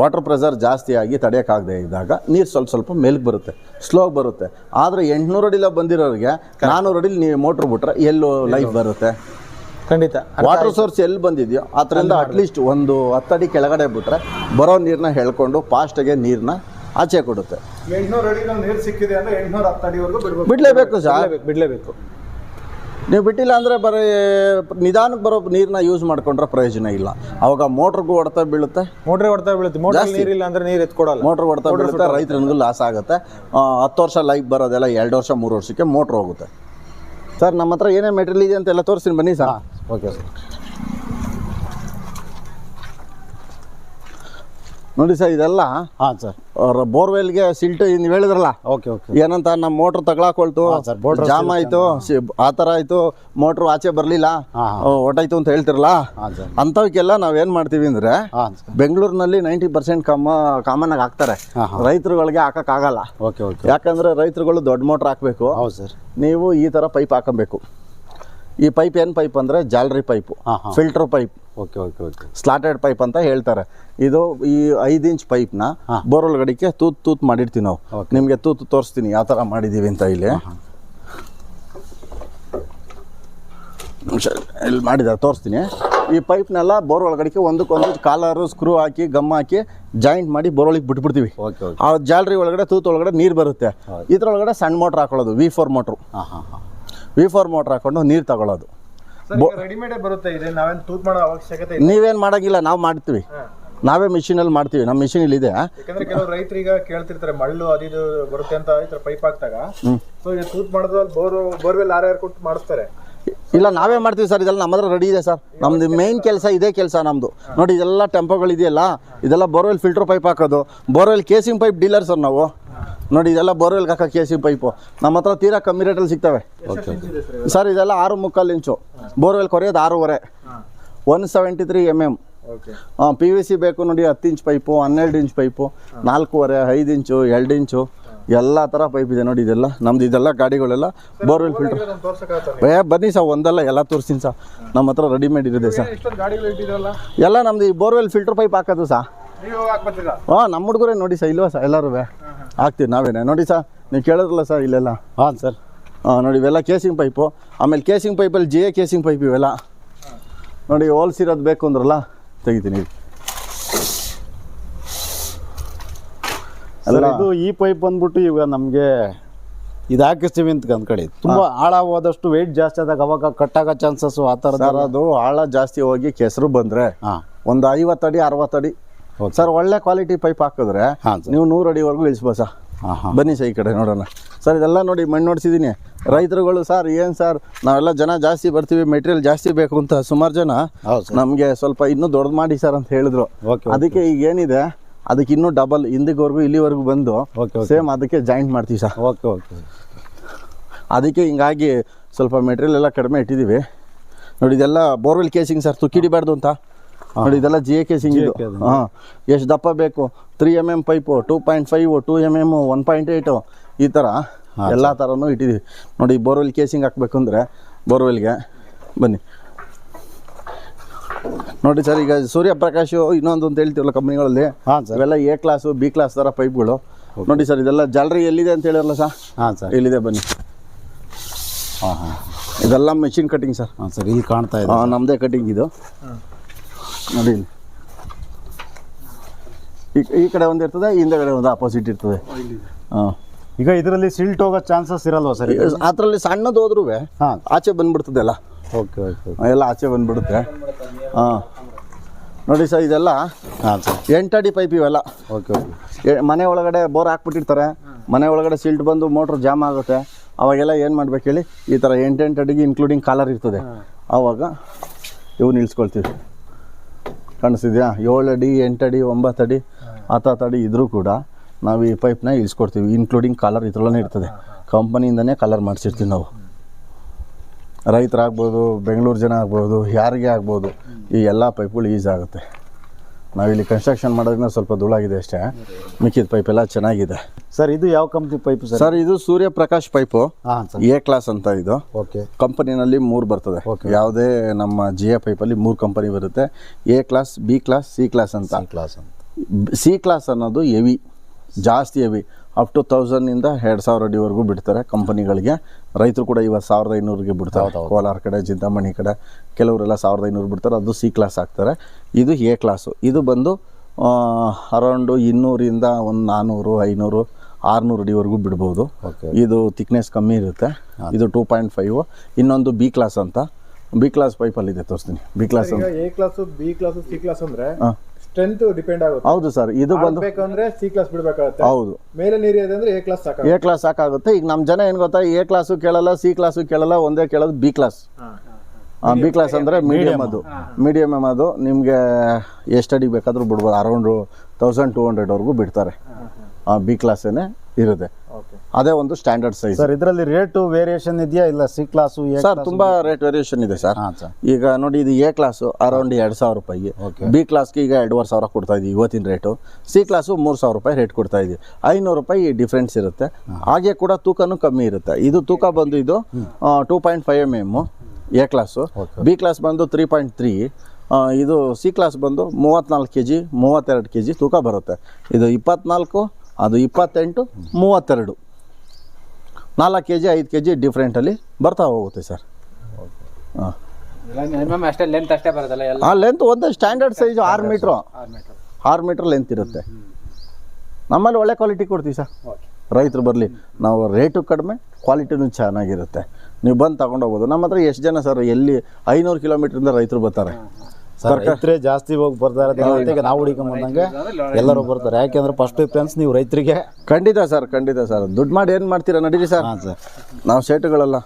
[SPEAKER 2] ವಾಟರ್ ಪ್ರೆಸರ್ ಜಾಸ್ತಿ ಆಗಿ ತಡೆಯೋಕ್ಕಾಗದೆ ಇದ್ದಾಗ ನೀರು ಸ್ವಲ್ಪ ಸ್ವಲ್ಪ ಮೇಲಕ್ಕೆ ಬರುತ್ತೆ ಸ್ಲೋ ಬರುತ್ತೆ. ಆದರೆ ಎಂಟುನೂರು ಅಡಿಲ ಬಂದಿರೋರಿಗೆ ನಾನ್ನೂರು ಅಡಿಲಿ ನೀವು ಮೋಟ್ರ್ ಬಿಟ್ರೆ ಎಲ್ಲೋ ಲೈಫ್ ಬರುತ್ತೆ.
[SPEAKER 1] ಖಂಡಿತ.
[SPEAKER 2] ವಾಟರ್ ಸೋರ್ಸ್ ಎಲ್ಲಿ ಬಂದಿದೆಯೋ ಅದರಿಂದ ಅಟ್ಲೀಸ್ಟ್ ಒಂದು ಹತ್ತಡಿ ಕೆಳಗಡೆ ಬಿಟ್ರೆ ಬರೋ ನೀರನ್ನ ಹೇಳ್ಕೊಂಡು ಫಾಸ್ಟಾಗೆ ನೀರನ್ನ ಆಚೆ ಕೊಡುತ್ತೆ.
[SPEAKER 4] ಎಂಟುನೂರು ಅಡಿ ನೀರು ಸಿಕ್ಕಿದೆ ಅಂದ್ರೆ ಎಂಟ್ನೂರ ಹತ್ತು ಅಡಿವರೆಗೂ ಬಿಡಲೇಬೇಕು
[SPEAKER 2] ಬಿಡಲೇಬೇಕು ಸರ್.
[SPEAKER 1] ಬಿಡ್ಲೇಬೇಕು ಬಿಡ್ಲೇಬೇಕು.
[SPEAKER 2] ನೀವು ಬಿಟ್ಟಿಲ್ಲ ಅಂದರೆ ಬರೀ ನಿಧಾನಕ್ಕೆ ಬರೋ ನೀರನ್ನ ಯೂಸ್ ಮಾಡ್ಕೊಂಡ್ರೆ ಪ್ರಯೋಜನ ಇಲ್ಲ. ಅವಾಗ ಮೋಟ್ರಿಗೂ ಹೊಡೆತ ಬೀಳುತ್ತೆ.
[SPEAKER 1] ಮೋಟ್ರಿಗೆ ಹೊಡೆತ ಬೀಳುತ್ತೆ. ಮೋಟರ್ ನೀರಿಲ್ಲ ಅಂದ್ರೆ ನೀರು ಎತ್ಕೊಡಲ್ಲ.
[SPEAKER 2] ಮೋಟ್ರ್ ಹೊಡೆತ ಬೀಳುತ್ತೆ ರೈತರಿಗೂ ಲಾಸ್ ಆಗುತ್ತೆ. ಹತ್ತು ವರ್ಷ ಲೈಫ್ ಬರೋದೆಲ್ಲ ಎರಡು ವರ್ಷ ಮೂರು ವರ್ಷಕ್ಕೆ ಮೋಟ್ರ್ ಹೋಗುತ್ತೆ. ಸರ್ ನಮ್ಮ ಹತ್ರ ಏನೇ ಮೆಟೀರಿಯಲ್ ಇದೆ ಅಂತೆಲ್ಲ ತೋರಿಸ್ತೀನಿ. ಬನ್ನಿ ಸರ್
[SPEAKER 3] ಓಕೆ ಸರ್
[SPEAKER 2] ನೋಡಿ ಸರ್ ಇದೆಲ್ಲ
[SPEAKER 3] ಹಾಂ ಸರ್.
[SPEAKER 2] ಬೋರ್ವೆಲ್ಗೆ ಸಿಲ್ಟ್ ನೀವು ಹೇಳಿದ್ರಲ್ಲ?
[SPEAKER 3] Okay okay.
[SPEAKER 2] ಏನಂತ ನಮ್ಮ ಮೋಟ್ರ್ ತಗೊಳಕೊಳ್ತು ಜಾಮ್ ಆಯಿತು ಆ ಥರ ಆಯಿತು ಮೋಟ್ರು ಆಚೆ ಬರಲಿಲ್ಲ ಒಟ್ಟಾಯ್ತು ಅಂತ ಹೇಳ್ತಿರಲ್ಲ?
[SPEAKER 3] ಹಾಂ ಸರ್.
[SPEAKER 2] ಅಂಥವಕ್ಕೆಲ್ಲ ನಾವೇನು ಮಾಡ್ತೀವಿ ಅಂದರೆ ಬೆಂಗಳೂರಿನಲ್ಲಿ ನೈಂಟಿ ಪರ್ಸೆಂಟ್ ಕಾಮ ಕಾಮನ್ ಆಗಿ ಹಾಕ್ತಾರೆ. ರೈತರುಗಳಿಗೆ ಹಾಕಕ್ಕಾಗಲ್ಲ
[SPEAKER 3] ಓಕೆ ಓಕೆ.
[SPEAKER 2] ಯಾಕಂದ್ರೆ ರೈತರುಗಳು ದೊಡ್ಡ ಮೋಟ್ರ್ ಹಾಕಬೇಕು.
[SPEAKER 3] ಹೌದು ಸರ್.
[SPEAKER 2] ನೀವು ಈ ಥರ ಪೈಪ್ ಹಾಕಬೇಕು. ಈ ಪೈಪ್ ಏನು ಪೈಪ್ ಅಂದರೆ ಜಾಲರಿ pipe. Filter pipe.
[SPEAKER 3] Okay okay okay.
[SPEAKER 2] Slotted pipe ಅಂತ ಹೇಳ್ತಾರೆ. ಇದು ಈ ಐದು ಇಂಚ್ ಪೈಪ್ನ
[SPEAKER 3] ಬೋರ್ವೆಲ್
[SPEAKER 2] ಬೋರ್ ಒಳಗಡೆಗೆ ತೂತ್ ತೂತ್ ಮಾಡಿರ್ತೀವಿ ನಾವು. ನಿಮಗೆ ತೂತು ತೋರಿಸ್ತೀನಿ ಯಾವ ಥರ ಮಾಡಿದ್ದೀವಿ ಅಂತ ಇಲ್ಲಿ. ಇಲ್ಲಿ ಮಾಡಿದ್ದಾರೆ ತೋರಿಸ್ತೀನಿ. ಈ ಪೈಪ್ನೆಲ್ಲ ಬೋರ್ ಒಳಗಡೆಗೆ ಒಂದಕ್ಕೊಂದು ಕಾಲರು ಸ್ಕ್ರೂ ಹಾಕಿ ಗಮ್ ಹಾಕಿ ಜಾಯಿಂಟ್ ಮಾಡಿ ಬೋರ್ ಒಳಗೆ ಬಿಟ್ಬಿಡ್ತೀವಿ ಆ ಜಾಲರಿ ಒಳಗಡೆ ತೂತು ಒಳಗಡೆ ನೀರು ಬರುತ್ತೆ. ಇದ್ರೊಳಗಡೆ ಸಣ್ಣ ಮೋಟ್ರ್ ಹಾಕೊಳ್ಳೋದು ವಿ ಫೋರ್ ಮೋಟ್ರು
[SPEAKER 3] ಹಾಂ ಹಾಂ ಹಾಂ.
[SPEAKER 2] ವಿ ಫೋರ್ ಮೋಟರ್ ಹಾಕೊಂಡು ನೀರು ತಗೊಳ್ಳೋದು
[SPEAKER 4] ರೆಡಿಮೇಡ್ ಬರುತ್ತೆ ಇದೆ. ನಾವೇನು ತೂತ್ ಮಾಡೋ ಅವಶ್ಯಕತೆ
[SPEAKER 2] ನೀವೇನು ಮಾಡೋಂಗಿಲ್ಲ ನಾವು ಮಾಡ್ತೀವಿ. ನಾವೇ ಮಿಷಿನಲ್ಲಿ ಮಾಡ್ತೀವಿ ನಮ್ಮ ಮಿಷಿನ್ ಇಲ್ಲಿದೆ
[SPEAKER 4] ಯಾಕಂದ್ರೆ ಕೆಲವು ರೈತರು ಈಗ ಕೇಳ್ತಿರ್ತಾರೆ ಮಳ್ಳು ಅದಿದು ಬರುತ್ತೆ ಅಂತ ಈ ಪೈಪ್ ಹಾಕ್ದಾಗ. ಸೊ ತೂತ್ ಮಾಡೋದ್ರಲ್ಲಿ ಬೋರ್ ಬೋರ್ವೆಲ್ ಆರ್ ಆರ್ ಕೊಟ್ಟು ಮಾಡಿಸ್ತಾರೆ?
[SPEAKER 2] ಇಲ್ಲ, ನಾವೇ ಮಾಡ್ತೀವಿ ಸರ್, ಇದೆಲ್ಲ ನಮ್ಮ ರೆಡಿ ಇದೆ ಸರ್. ನಮ್ದು ಮೇನ್ ಕೆಲಸ ಇದೇ ಕೆಲಸ ನಮ್ಮದು ನೋಡಿ, ಇದೆಲ್ಲ ಟೆಂಪೋಗಳಿದೆಯಲ್ಲ ಇದೆಲ್ಲ ಬೋರ್ವೆಲ್ ಫಿಲ್ಟರ್ ಪೈಪ್ ಹಾಕೋದು. Borewell casing pipe dealer sir ನಾವು. ನೋಡಿ, ಇದೆಲ್ಲ ಬೋರ್ವೆಲ್ಗೆ ಹಾಕೋ ಕೇಸಿಂಗ್ ಪೈಪು ನಮ್ಮ ಹತ್ರ ತೀರಾ ಕಮ್ಮಿ ರೇಟಲ್ಲಿ ಸಿಗ್ತವೆ. ಸರ್, ಇದೆಲ್ಲ ಆರು ಮುಕ್ಕಾಲು ಇಂಚು. ಬೋರ್ವೆಲ್ ಕೊರೆಯೋದು ಆರೂವರೆ. One seventy three M M P V C ಬೇಕು ನೋಡಿ, ಹತ್ತು ಇಂಚ್ ಪೈಪು ಹನ್ನೆರಡು ಇಂಚ್ ಪೈಪು ನಾಲ್ಕೂವರೆ, ಐದು ಇಂಚು, ಎರಡು ಇಂಚು. ಎಲ್ಲ ಥರ ಪೈಪ್ ಇದೆ ನೋಡಿ ಇದೆಲ್ಲ. ನಮ್ದು ಇದೆಲ್ಲ ಗಾಡಿಗಳೆಲ್ಲ ಬೋರ್ವೆಲ್ ಫಿಲ್ಟರ್ ಏ ಬನ್ನಿ ಸರ್ ಒಂದಲ್ಲ ಎಲ್ಲ ತೋರಿಸ್ತೀನಿ ಸರ್ ನಮ್ಮ ಹತ್ರ ರೆಡಿಮೇಡ್ ಇದೆ ಸರ್
[SPEAKER 3] ಇಷ್ಟೊಂದು ಗಾಡಿಗಳು ಇಟ್ಟಿದ್ರಲ್ಲ?
[SPEAKER 2] ಎಲ್ಲ ನಮ್ದು ಈ ಬೋರ್ವೆಲ್ ಫಿಲ್ಟರ್ ಪೈಪ್ ಹಾಕೋದು
[SPEAKER 3] ಸರ್
[SPEAKER 2] ಹಾಂ ನಮ್ಮ ಹುಡುಗರೇ ನೋಡಿ ಸರ್ ಇಲ್ವಾ ಸರ್ ಎಲ್ಲರೂ ಹಾಕ್ತೀವಿ ನಾವೇನೆ. ನೋಡಿ ಸರ್ ನೀವು ಕೇಳೋದಿಲ್ಲ ಸರ್ ಇಲ್ಲೆಲ್ಲ?
[SPEAKER 3] ಹಾಂ ಸರ್
[SPEAKER 2] ಹಾಂ ನೋಡಿ ಇವೆಲ್ಲ ಕೇಸಿಂಗ್ ಪೈಪು ಆಮೇಲೆ ಕೇಸಿಂಗ್ ಪೈಪಲ್ಲಿ ಜಿ ಎ ಕೇಸಿಂಗ್ ಪೈಪ್ ಇವೆಲ್ಲ. ನೋಡಿ ಹೋಲ್ಸಿರೋದು ಬೇಕು ಅಂದ್ರಲ್ಲ ತೆಗಿತೀನಿ.
[SPEAKER 5] ಸರ್ ಇದು ಈ ಪೈಪ್ ಬಂದ್ಬಿಟ್ಟು ಈಗ ನಮಗೆ ಇದು ಹಾಕಿಸ್ತೀವಿ ಅಂತ ಅಂದ್ಕೊಳ್ಳಿ ತುಂಬ ಆಳ ಹೋದಷ್ಟು ವೆಯ್ಟ್ ಜಾಸ್ತಿ ಆದಾಗ ಅವಾಗ ಕಟ್ಟಾಗೋ ಚಾನ್ಸಸ್ಸು ಆ
[SPEAKER 2] ಥರ ಅದು ಆಳ ಜಾಸ್ತಿ ಹೋಗಿ ಕೆಸರು ಬಂದರೆ
[SPEAKER 5] ಒಂದು
[SPEAKER 2] ಒಂದು ಅಡಿ ಅರವತ್ತಡಿ
[SPEAKER 5] ಅಡಿ.
[SPEAKER 2] ಸರ್ ಒಳ್ಳೆ ಕ್ವಾಲಿಟಿ ಪೈಪ್ ಹಾಕಿದ್ರೆ ನೀವು ನೂರು ಅಡಿವರೆಗೂ ಇಳಿಸ್ಬೋದು ಸರ್. ಬನ್ನಿ ಸರ್ ಈ ಕಡೆ ನೋಡೋಣ. ಸರ್ ಇದೆಲ್ಲ ನೋಡಿ ಮಣ್ಣು ನೋಡ್ಸಿದ್ದೀನಿ ರೈತರುಗಳು ಸರ್ ಏನು ಸರ್ ನಾವೆಲ್ಲ ಜನ ಜಾಸ್ತಿ ಬರ್ತೀವಿ ಮೆಟೀರಿಯಲ್ ಜಾಸ್ತಿ ಬೇಕು ಅಂತ ಸುಮಾರು ಜನ ನಮಗೆ ಸ್ವಲ್ಪ ಇನ್ನೂ ದೊಡ್ಡದು ಮಾಡಿ ಸರ್ ಅಂತ ಹೇಳಿದ್ರು.
[SPEAKER 5] ಓಕೆ.
[SPEAKER 2] ಅದಕ್ಕೆ ಈಗ ಏನಿದೆ ಅದಕ್ಕೆ ಇನ್ನೂ ಡಬಲ್ ಹಿಂದಿಗವರೆಗೂ ಇಲ್ಲಿವರೆಗೂ ಬಂದು ಸೇಮ್ ಅದಕ್ಕೆ ಜಾಯಿಂಟ್ ಮಾಡ್ತೀವಿ ಸರ್.
[SPEAKER 5] ಓಕೆ ಓಕೆ
[SPEAKER 2] ಅದಕ್ಕೆ ಹಿಂಗಾಗಿ ಸ್ವಲ್ಪ ಮೆಟೀರಿಯಲ್ ಎಲ್ಲ ಕಡಿಮೆ ಇಟ್ಟಿದ್ದೀವಿ. ನೋಡಿ ಇದೆಲ್ಲ ಬೋರ್ವೆಲ್ ಕೇಸಿಂಗ್ ಸರ್ ತುಕ್ಕಿಡಿಬಾರ್ದು ಅಂತ. ನೋಡಿ ಇದೆಲ್ಲ ಜಿ ಎ ಕೇಸಿಂಗ್ ಇದು. ಹಾಂ. ಎಷ್ಟು ದಪ್ಪ ಬೇಕು? Three M M pipe two point five two M M one point eight ಈ ಥರ ಎಲ್ಲ ಥರನೂ ಇಟ್ಟಿದ್ದೀವಿ. ನೋಡಿ ಬೋರ್ವೆಲ್ ಕೇಸಿಂಗ್ ಹಾಕ್ಬೇಕು ಅಂದರೆ ಬೋರ್ವೆಲ್ಗೆ ಬನ್ನಿ. ನೋಡಿ ಸರ್ ಈಗ ಸೂರ್ಯಪ್ರಕಾಶ್ ಇನ್ನೊಂದು ಅಂತ ಹೇಳ್ತೀವಲ್ಲ ಕಂಪ್ನಿಗಳಲ್ಲಿ
[SPEAKER 5] ಹಾಂ ಸರ್.
[SPEAKER 2] ಇವೆಲ್ಲ ಎ ಕ್ಲಾಸು ಬಿ ಕ್ಲಾಸ್ ಥರ ಪೈಪ್ಗಳು ನೋಡಿ ಸರ್ ಇದೆಲ್ಲ ಜಾಲರಿ ಎಲ್ಲಿದೆ ಅಂತ ಹೇಳಿರಲ್ಲ ಸರ್?
[SPEAKER 5] ಹಾಂ ಸರ್.
[SPEAKER 2] ಇಲ್ಲಿದೆ ಬನ್ನಿ.
[SPEAKER 5] ಹಾಂ ಹಾಂ.
[SPEAKER 2] ಇದೆಲ್ಲ ಮೆಷಿನ್ ಕಟಿಂಗ್ ಸರ್.
[SPEAKER 5] ಹಾಂ ಸರ್ ಇಲ್ಲಿ ಕಾಣ್ತಾ ಇದೆ
[SPEAKER 2] ಹಾಂ ನಮ್ಮದೇ ಕಟಿಂಗ್ ಇದು. ನೋಡಿ. ಈ ಈ ಕಡೆ ಒಂದು ಇರ್ತದೆ ಹಿಂದೆಗಡೆ ಒಂದು ಆಪೋಸಿಟ್ ಇರ್ತದೆ. ಹಾಂ
[SPEAKER 5] ಈಗ ಇದರಲ್ಲಿ ಸಿಲ್ಟ್ ಹೋಗೋ ಚಾನ್ಸಸ್ ಇರಲ್ವಾ ಸರ್
[SPEAKER 2] ಅದರಲ್ಲಿ ಸಣ್ಣದು ಹೋದ್ರೂ
[SPEAKER 5] ಹಾಂ.
[SPEAKER 2] ಆಚೆ ಬಂದ್ಬಿಡ್ತದೆ ಎಲ್ಲ
[SPEAKER 5] ಓಕೆ ಓಕೆ.
[SPEAKER 2] ಎಲ್ಲ ಆಚೆ ಬಂದ್ಬಿಡುತ್ತೆ. ಹಾಂ. ನೋಡಿ ಸರ್ ಇದೆಲ್ಲ
[SPEAKER 5] ಹಾಂ ಸರ್.
[SPEAKER 2] ಎಂಟಡಿ ಪೈಪ್ ಇವೆಲ್ಲ.
[SPEAKER 5] Okay okay.
[SPEAKER 2] ಎ- ಮನೆ ಒಳಗಡೆ ಬೋರ್ ಹಾಕ್ಬಿಟ್ಟಿರ್ತಾರೆ. ಮನೆ ಒಳಗಡೆ ಸಿಲ್ಟ್ ಬಂದು ಮೋಟ್ರ್ ಜಾಮ್ ಆಗುತ್ತೆ. ಅವಾಗೆಲ್ಲ ಏನು ಮಾಡ್ಬೇಕು ಹೇಳಿ? ಈ ಥರ ಎಂಟೆಂಟು ಅಡಿಗೆ ಇನ್ಕ್ಲೂಡಿಂಗ್ ಕಾಲರ್ ಇರ್ತದೆ. ಆವಾಗ ಇವು ನಿಲ್ಸ್ಕೊಳ್ತೀವಿ. ಕಾಣಿಸ್ತಿದ್ಯಾ? ಏಳು ಅಡಿ ಎಂಟು ಅಡಿ ಒಂಬತ್ತು ಅಡಿ ಹತ್ತತ್ತು ಅಡಿ ಇದ್ರೂ ಕೂಡ ನಾವು ಈ ಪೈಪ್ನ ಇಳಿಸ್ಕೊಡ್ತೀವಿ ಇನ್ಕ್ಲೂಡಿಂಗ್ ಕಾಲರ್ ಇದ್ರಲ್ಲೇ ಇರ್ತದೆ. ಕಂಪನಿಯಿಂದನೇ ಕಲರ್ ಮಾಡಿಸಿರ್ತೀವಿ ನಾವು. ರೈತರಾಗ್ಬೋದು ಬೆಂಗಳೂರು ಜನ ಆಗ್ಬೋದು ಯಾರಿಗೆ ಆಗ್ಬೋದು ಈ ಎಲ್ಲ ಪೈಪ್ಗಳು ಈಸ್ ಆಗುತ್ತೆ. ನಾವಿಲ್ಲಿ ಕನ್ಸ್ಟ್ರಕ್ಷನ್ ಮಾಡೋದ್ರಿಂದ ಸ್ವಲ್ಪ ಧೂಳಾಗಿದೆ ಅಷ್ಟೇ. ಮಿಕ್ಕಿದ ಪೈಪ್ ಎಲ್ಲ ಚೆನ್ನಾಗಿದೆ.
[SPEAKER 5] ಸರ್ ಇದು ಯಾವ ಕಂಪ್ನಿ ಪೈಪ್ ಸರ್
[SPEAKER 2] ಸರ್ ಇದು ಸೂರ್ಯಪ್ರಕಾಶ್ ಪೈಪು
[SPEAKER 5] ಹಾಂ ಸರ್
[SPEAKER 2] ಎ ಕ್ಲಾಸ್ ಅಂತ ಇದು.
[SPEAKER 5] ಓಕೆ
[SPEAKER 2] ಕಂಪನಿನಲ್ಲಿ ಮೂರು ಬರ್ತದೆ. ಯಾವುದೇ ನಮ್ಮ ಜಿ ಎ ಪೈಪಲ್ಲಿ ಮೂರು ಕಂಪನಿ ಬರುತ್ತೆ. A class B class C class ಅಂತ.
[SPEAKER 5] ಕ್ಲಾಸ್ ಅಂತ.
[SPEAKER 2] ಸಿ ಕ್ಲಾಸ್ ಅನ್ನೋದು ಎವಿ ಜಾಸ್ತಿ ಎವಿ ಅಪ್ ಟು ತೌಸಂಡಿಂದ ಎರಡು ಸಾವಿರ ಅಡಿವರೆಗೂ ಬಿಡ್ತಾರೆ ಕಂಪನಿಗಳಿಗೆ ರೈತರು ಕೂಡ ಇವಾಗ ಸಾವಿರದ ಐನೂರಿಗೆ ಬಿಡ್ತಾರೆ. ಕೋಲಾರ ಕಡೆ ಚಿಂತಾಮಣಿ ಕಡೆ ಕೆಲವರೆಲ್ಲ ಸಾವಿರದ ಐನೂರು ಬಿಡ್ತಾರೆ. ಅದು ಸಿ ಕ್ಲಾಸ್ ಹಾಕ್ತಾರೆ ಇದು ಎ ಕ್ಲಾಸು. ಇದು ಬಂದು ಅರೌಂಡು ಇನ್ನೂರಿಂದ ಒಂದು ನಾನ್ನೂರು ಐನೂರು ಆರುನೂರು ಅಡಿವರೆಗೂ ಬಿಡ್ಬೋದು.
[SPEAKER 5] ಓಕೆ.
[SPEAKER 2] ಇದು ತಿಕ್ನೆಸ್ ಕಮ್ಮಿ ಇರುತ್ತೆ. ಇದು ಟೂ ಪಾಯಿಂಟ್ ಫೈವ್. ಇನ್ನೊಂದು ಬಿ ಕ್ಲಾಸ್ ಅಂತ. ಬಿ ಕ್ಲಾಸ್ ಪೈಪಲ್ಲಿದೆ ತೋರಿಸ್ತೀನಿ. ಬಿ ಕ್ಲಾಸ್ ಅಂತ.
[SPEAKER 1] A class B class C class ಅಂದ್ರೆ
[SPEAKER 2] ಹಾಂ.
[SPEAKER 1] ಸ್ಟ್ರೆಂತ್ ಡಿಪೆಂಡ್ ಆಗುತ್ತೆ.
[SPEAKER 2] ಹೌದು ಸರ್ ಇದು ಬಂದು
[SPEAKER 1] ಬೇಕಂದ್ರೆ ಸಿ ಕ್ಲಾಸ್ ಬಿಡ್ಬೇಕಾಗುತ್ತೆ.
[SPEAKER 2] ಹೌದು.
[SPEAKER 1] ಮೇಲೆ ನೀರು ಇದೆ ಅಂದ್ರೆ ಎ ಕ್ಲಾಸ್ ಸಾಕ
[SPEAKER 2] ಎ ಕ್ಲಾಸ್ ಸಾಕಾಗುತ್ತೆ. ಈಗ ನಮ್ಮ ಜನ ಏನು ಗೊತ್ತಾ ಎ ಕ್ಲಾಸು ಕೇಳಲ್ಲ ಸಿ ಕ್ಲಾಸು ಕೇಳಲ್ಲ ಒಂದೇ ಕೇಳೋದು ಬಿ ಕ್ಲಾಸ್. ಬಿ ಕ್ಲಾಸ್ ಅಂದರೆ ಮೀಡಿಯಮ್ ಅದು. ಮೀಡಿಯಮ್ ಅದು ನಿಮಗೆ ಎಷ್ಟು ಅಡಿ ಬೇಕಾದರೂ ಬಿಡ್ಬೋದು. ಅರೌಂಡು ತೌಸಂಡ್ ಟೂ ಹಂಡ್ರೆಡ್ವರೆಗೂ ಬಿಡ್ತಾರೆ. ಬಿ ಕ್ಲಾಸೇನೆ ಇರುತ್ತೆ. ಅದೇ ಒಂದು ಸ್ಟ್ಯಾಂಡರ್ಡ್ ಸೈಜ್
[SPEAKER 5] ಸರ್ ಇದರಲ್ಲಿ ರೇಟು ವೇರಿಯೇಷನ್ ಇದೆಯಾ ಇಲ್ಲ ಸಿ ಕ್ಲಾಸು
[SPEAKER 2] ಸರ್ ತುಂಬಾ ರೇಟ್ ವೇರಿಯೇಷನ್ ಇದೆ ಸರ್ ಈಗ ನೋಡಿ ಇದು ಎ ಕ್ಲಾಸು ಅರೌಂಡ್ ಎರಡು ಸಾವಿರ ರೂಪಾಯಿ ಬಿ ಕ್ಲಾಸ್ಗೆ ಈಗ ಎರಡುವರೆ ಸಾವಿರ ಕೊಡ್ತಾ ಇದೀವಿ ಇವತ್ತಿನ ರೇಟು ಸಿ ಕ್ಲಾಸು ಮೂರು ಸಾವಿರ ರೂಪಾಯಿ ರೇಟ್ ಕೊಡ್ತಾ ಇದೀವಿ. ಐನೂರು ರೂಪಾಯಿ ಡಿಫ್ರೆನ್ಸ್ ಇರುತ್ತೆ. ಹಾಗೆ ಕೂಡ ತೂಕನೂ ಕಮ್ಮಿ ಇರುತ್ತೆ. ಇದು ತೂಕ ಬಂದು ಇದು two point five M M A class B class ಬಂದು ತ್ರೀ ಪಾಯಿಂಟ್ ತ್ರೀ ಇದು ಸಿ ಕ್ಲಾಸ್ ಬಂದು ಮೂವತ್ತ್ನಾಲ್ಕು ಕೆ ಜಿ ಮೂವತ್ತೆರಡು ಕೆ ಜಿ ತೂಕ ಬರುತ್ತೆ. ಇದು ಇಪ್ಪತ್ನಾಲ್ಕು ಅದು ಇಪ್ಪತ್ತೆಂಟು ಮೂವತ್ತೆರಡು. ನಾಲ್ಕು ಕೆ ಜಿ ಐದು ಕೆ ಜಿ ಡಿಫ್ರೆಂಟಲ್ಲಿ ಬರ್ತಾ ಹೋಗುತ್ತೆ ಸರ್. ಹಾಂ.
[SPEAKER 6] ಮಿನಿಮಮ್ ಅಷ್ಟೇ ಲೆಂತ್ ಅಷ್ಟೇ ಬರೋದಲ್ಲ ಎಲ್ಲ?
[SPEAKER 2] ಆ ಲೆಂತ್ ಒಂದೇ ಸ್ಟ್ಯಾಂಡರ್ಡ್ ಸೈಜು ಆರು ಮೀಟ್ರು ಆರು ಮೀಟ್ರ್ ಲೆಂತ್ ಇರುತ್ತೆ. ನಮ್ಮಲ್ಲಿ ಒಳ್ಳೆ ಕ್ವಾಲಿಟಿ ಕೊಡ್ತೀವಿ ಸರ್. ರೈತರು ಬರಲಿ ನಾವು ರೇಟು ಕಡಿಮೆ ಕ್ವಾಲಿಟಿನೂ ಚೆನ್ನಾಗಿರುತ್ತೆ. ನೀವು ಬಂದು ತಗೊಂಡೋಗ್ಬೋದು ನಮ್ಮ ಹತ್ರ ಎಷ್ಟು ಜನ ಸರ್ ಎಲ್ಲಿ ಐನೂರು ಕಿಲೋಮೀಟ್ರಿಂದ ರೈತರು ಬರ್ತಾರೆ.
[SPEAKER 5] ರೈತರೇ ಜಾಸ್ತಿ ಹೋಗಿ ಬರ್ತಾರೆ ಈಗ ನಾವು ಹುಡುಕೊಂಬಂದಂಗೆ ಎಲ್ಲರೂ ಬರ್ತಾರೆ. ಯಾಕೆಂದ್ರೆ ಫಸ್ಟ್ ಪ್ರಿಫರೆನ್ಸ್ ನೀವು ರೈತರಿಗೆ.
[SPEAKER 2] ಖಂಡಿತ ಸರ್ ಖಂಡಿತ ಸರ್. ದುಡ್ಡು ಮಾಡಿ ಏನು ಮಾಡ್ತೀರಾ ನಡೀರಿ ಸರ್?
[SPEAKER 5] ಹಾಂ ಸರ್.
[SPEAKER 2] ನಾವು ಸೇಟುಗಳಲ್ಲ.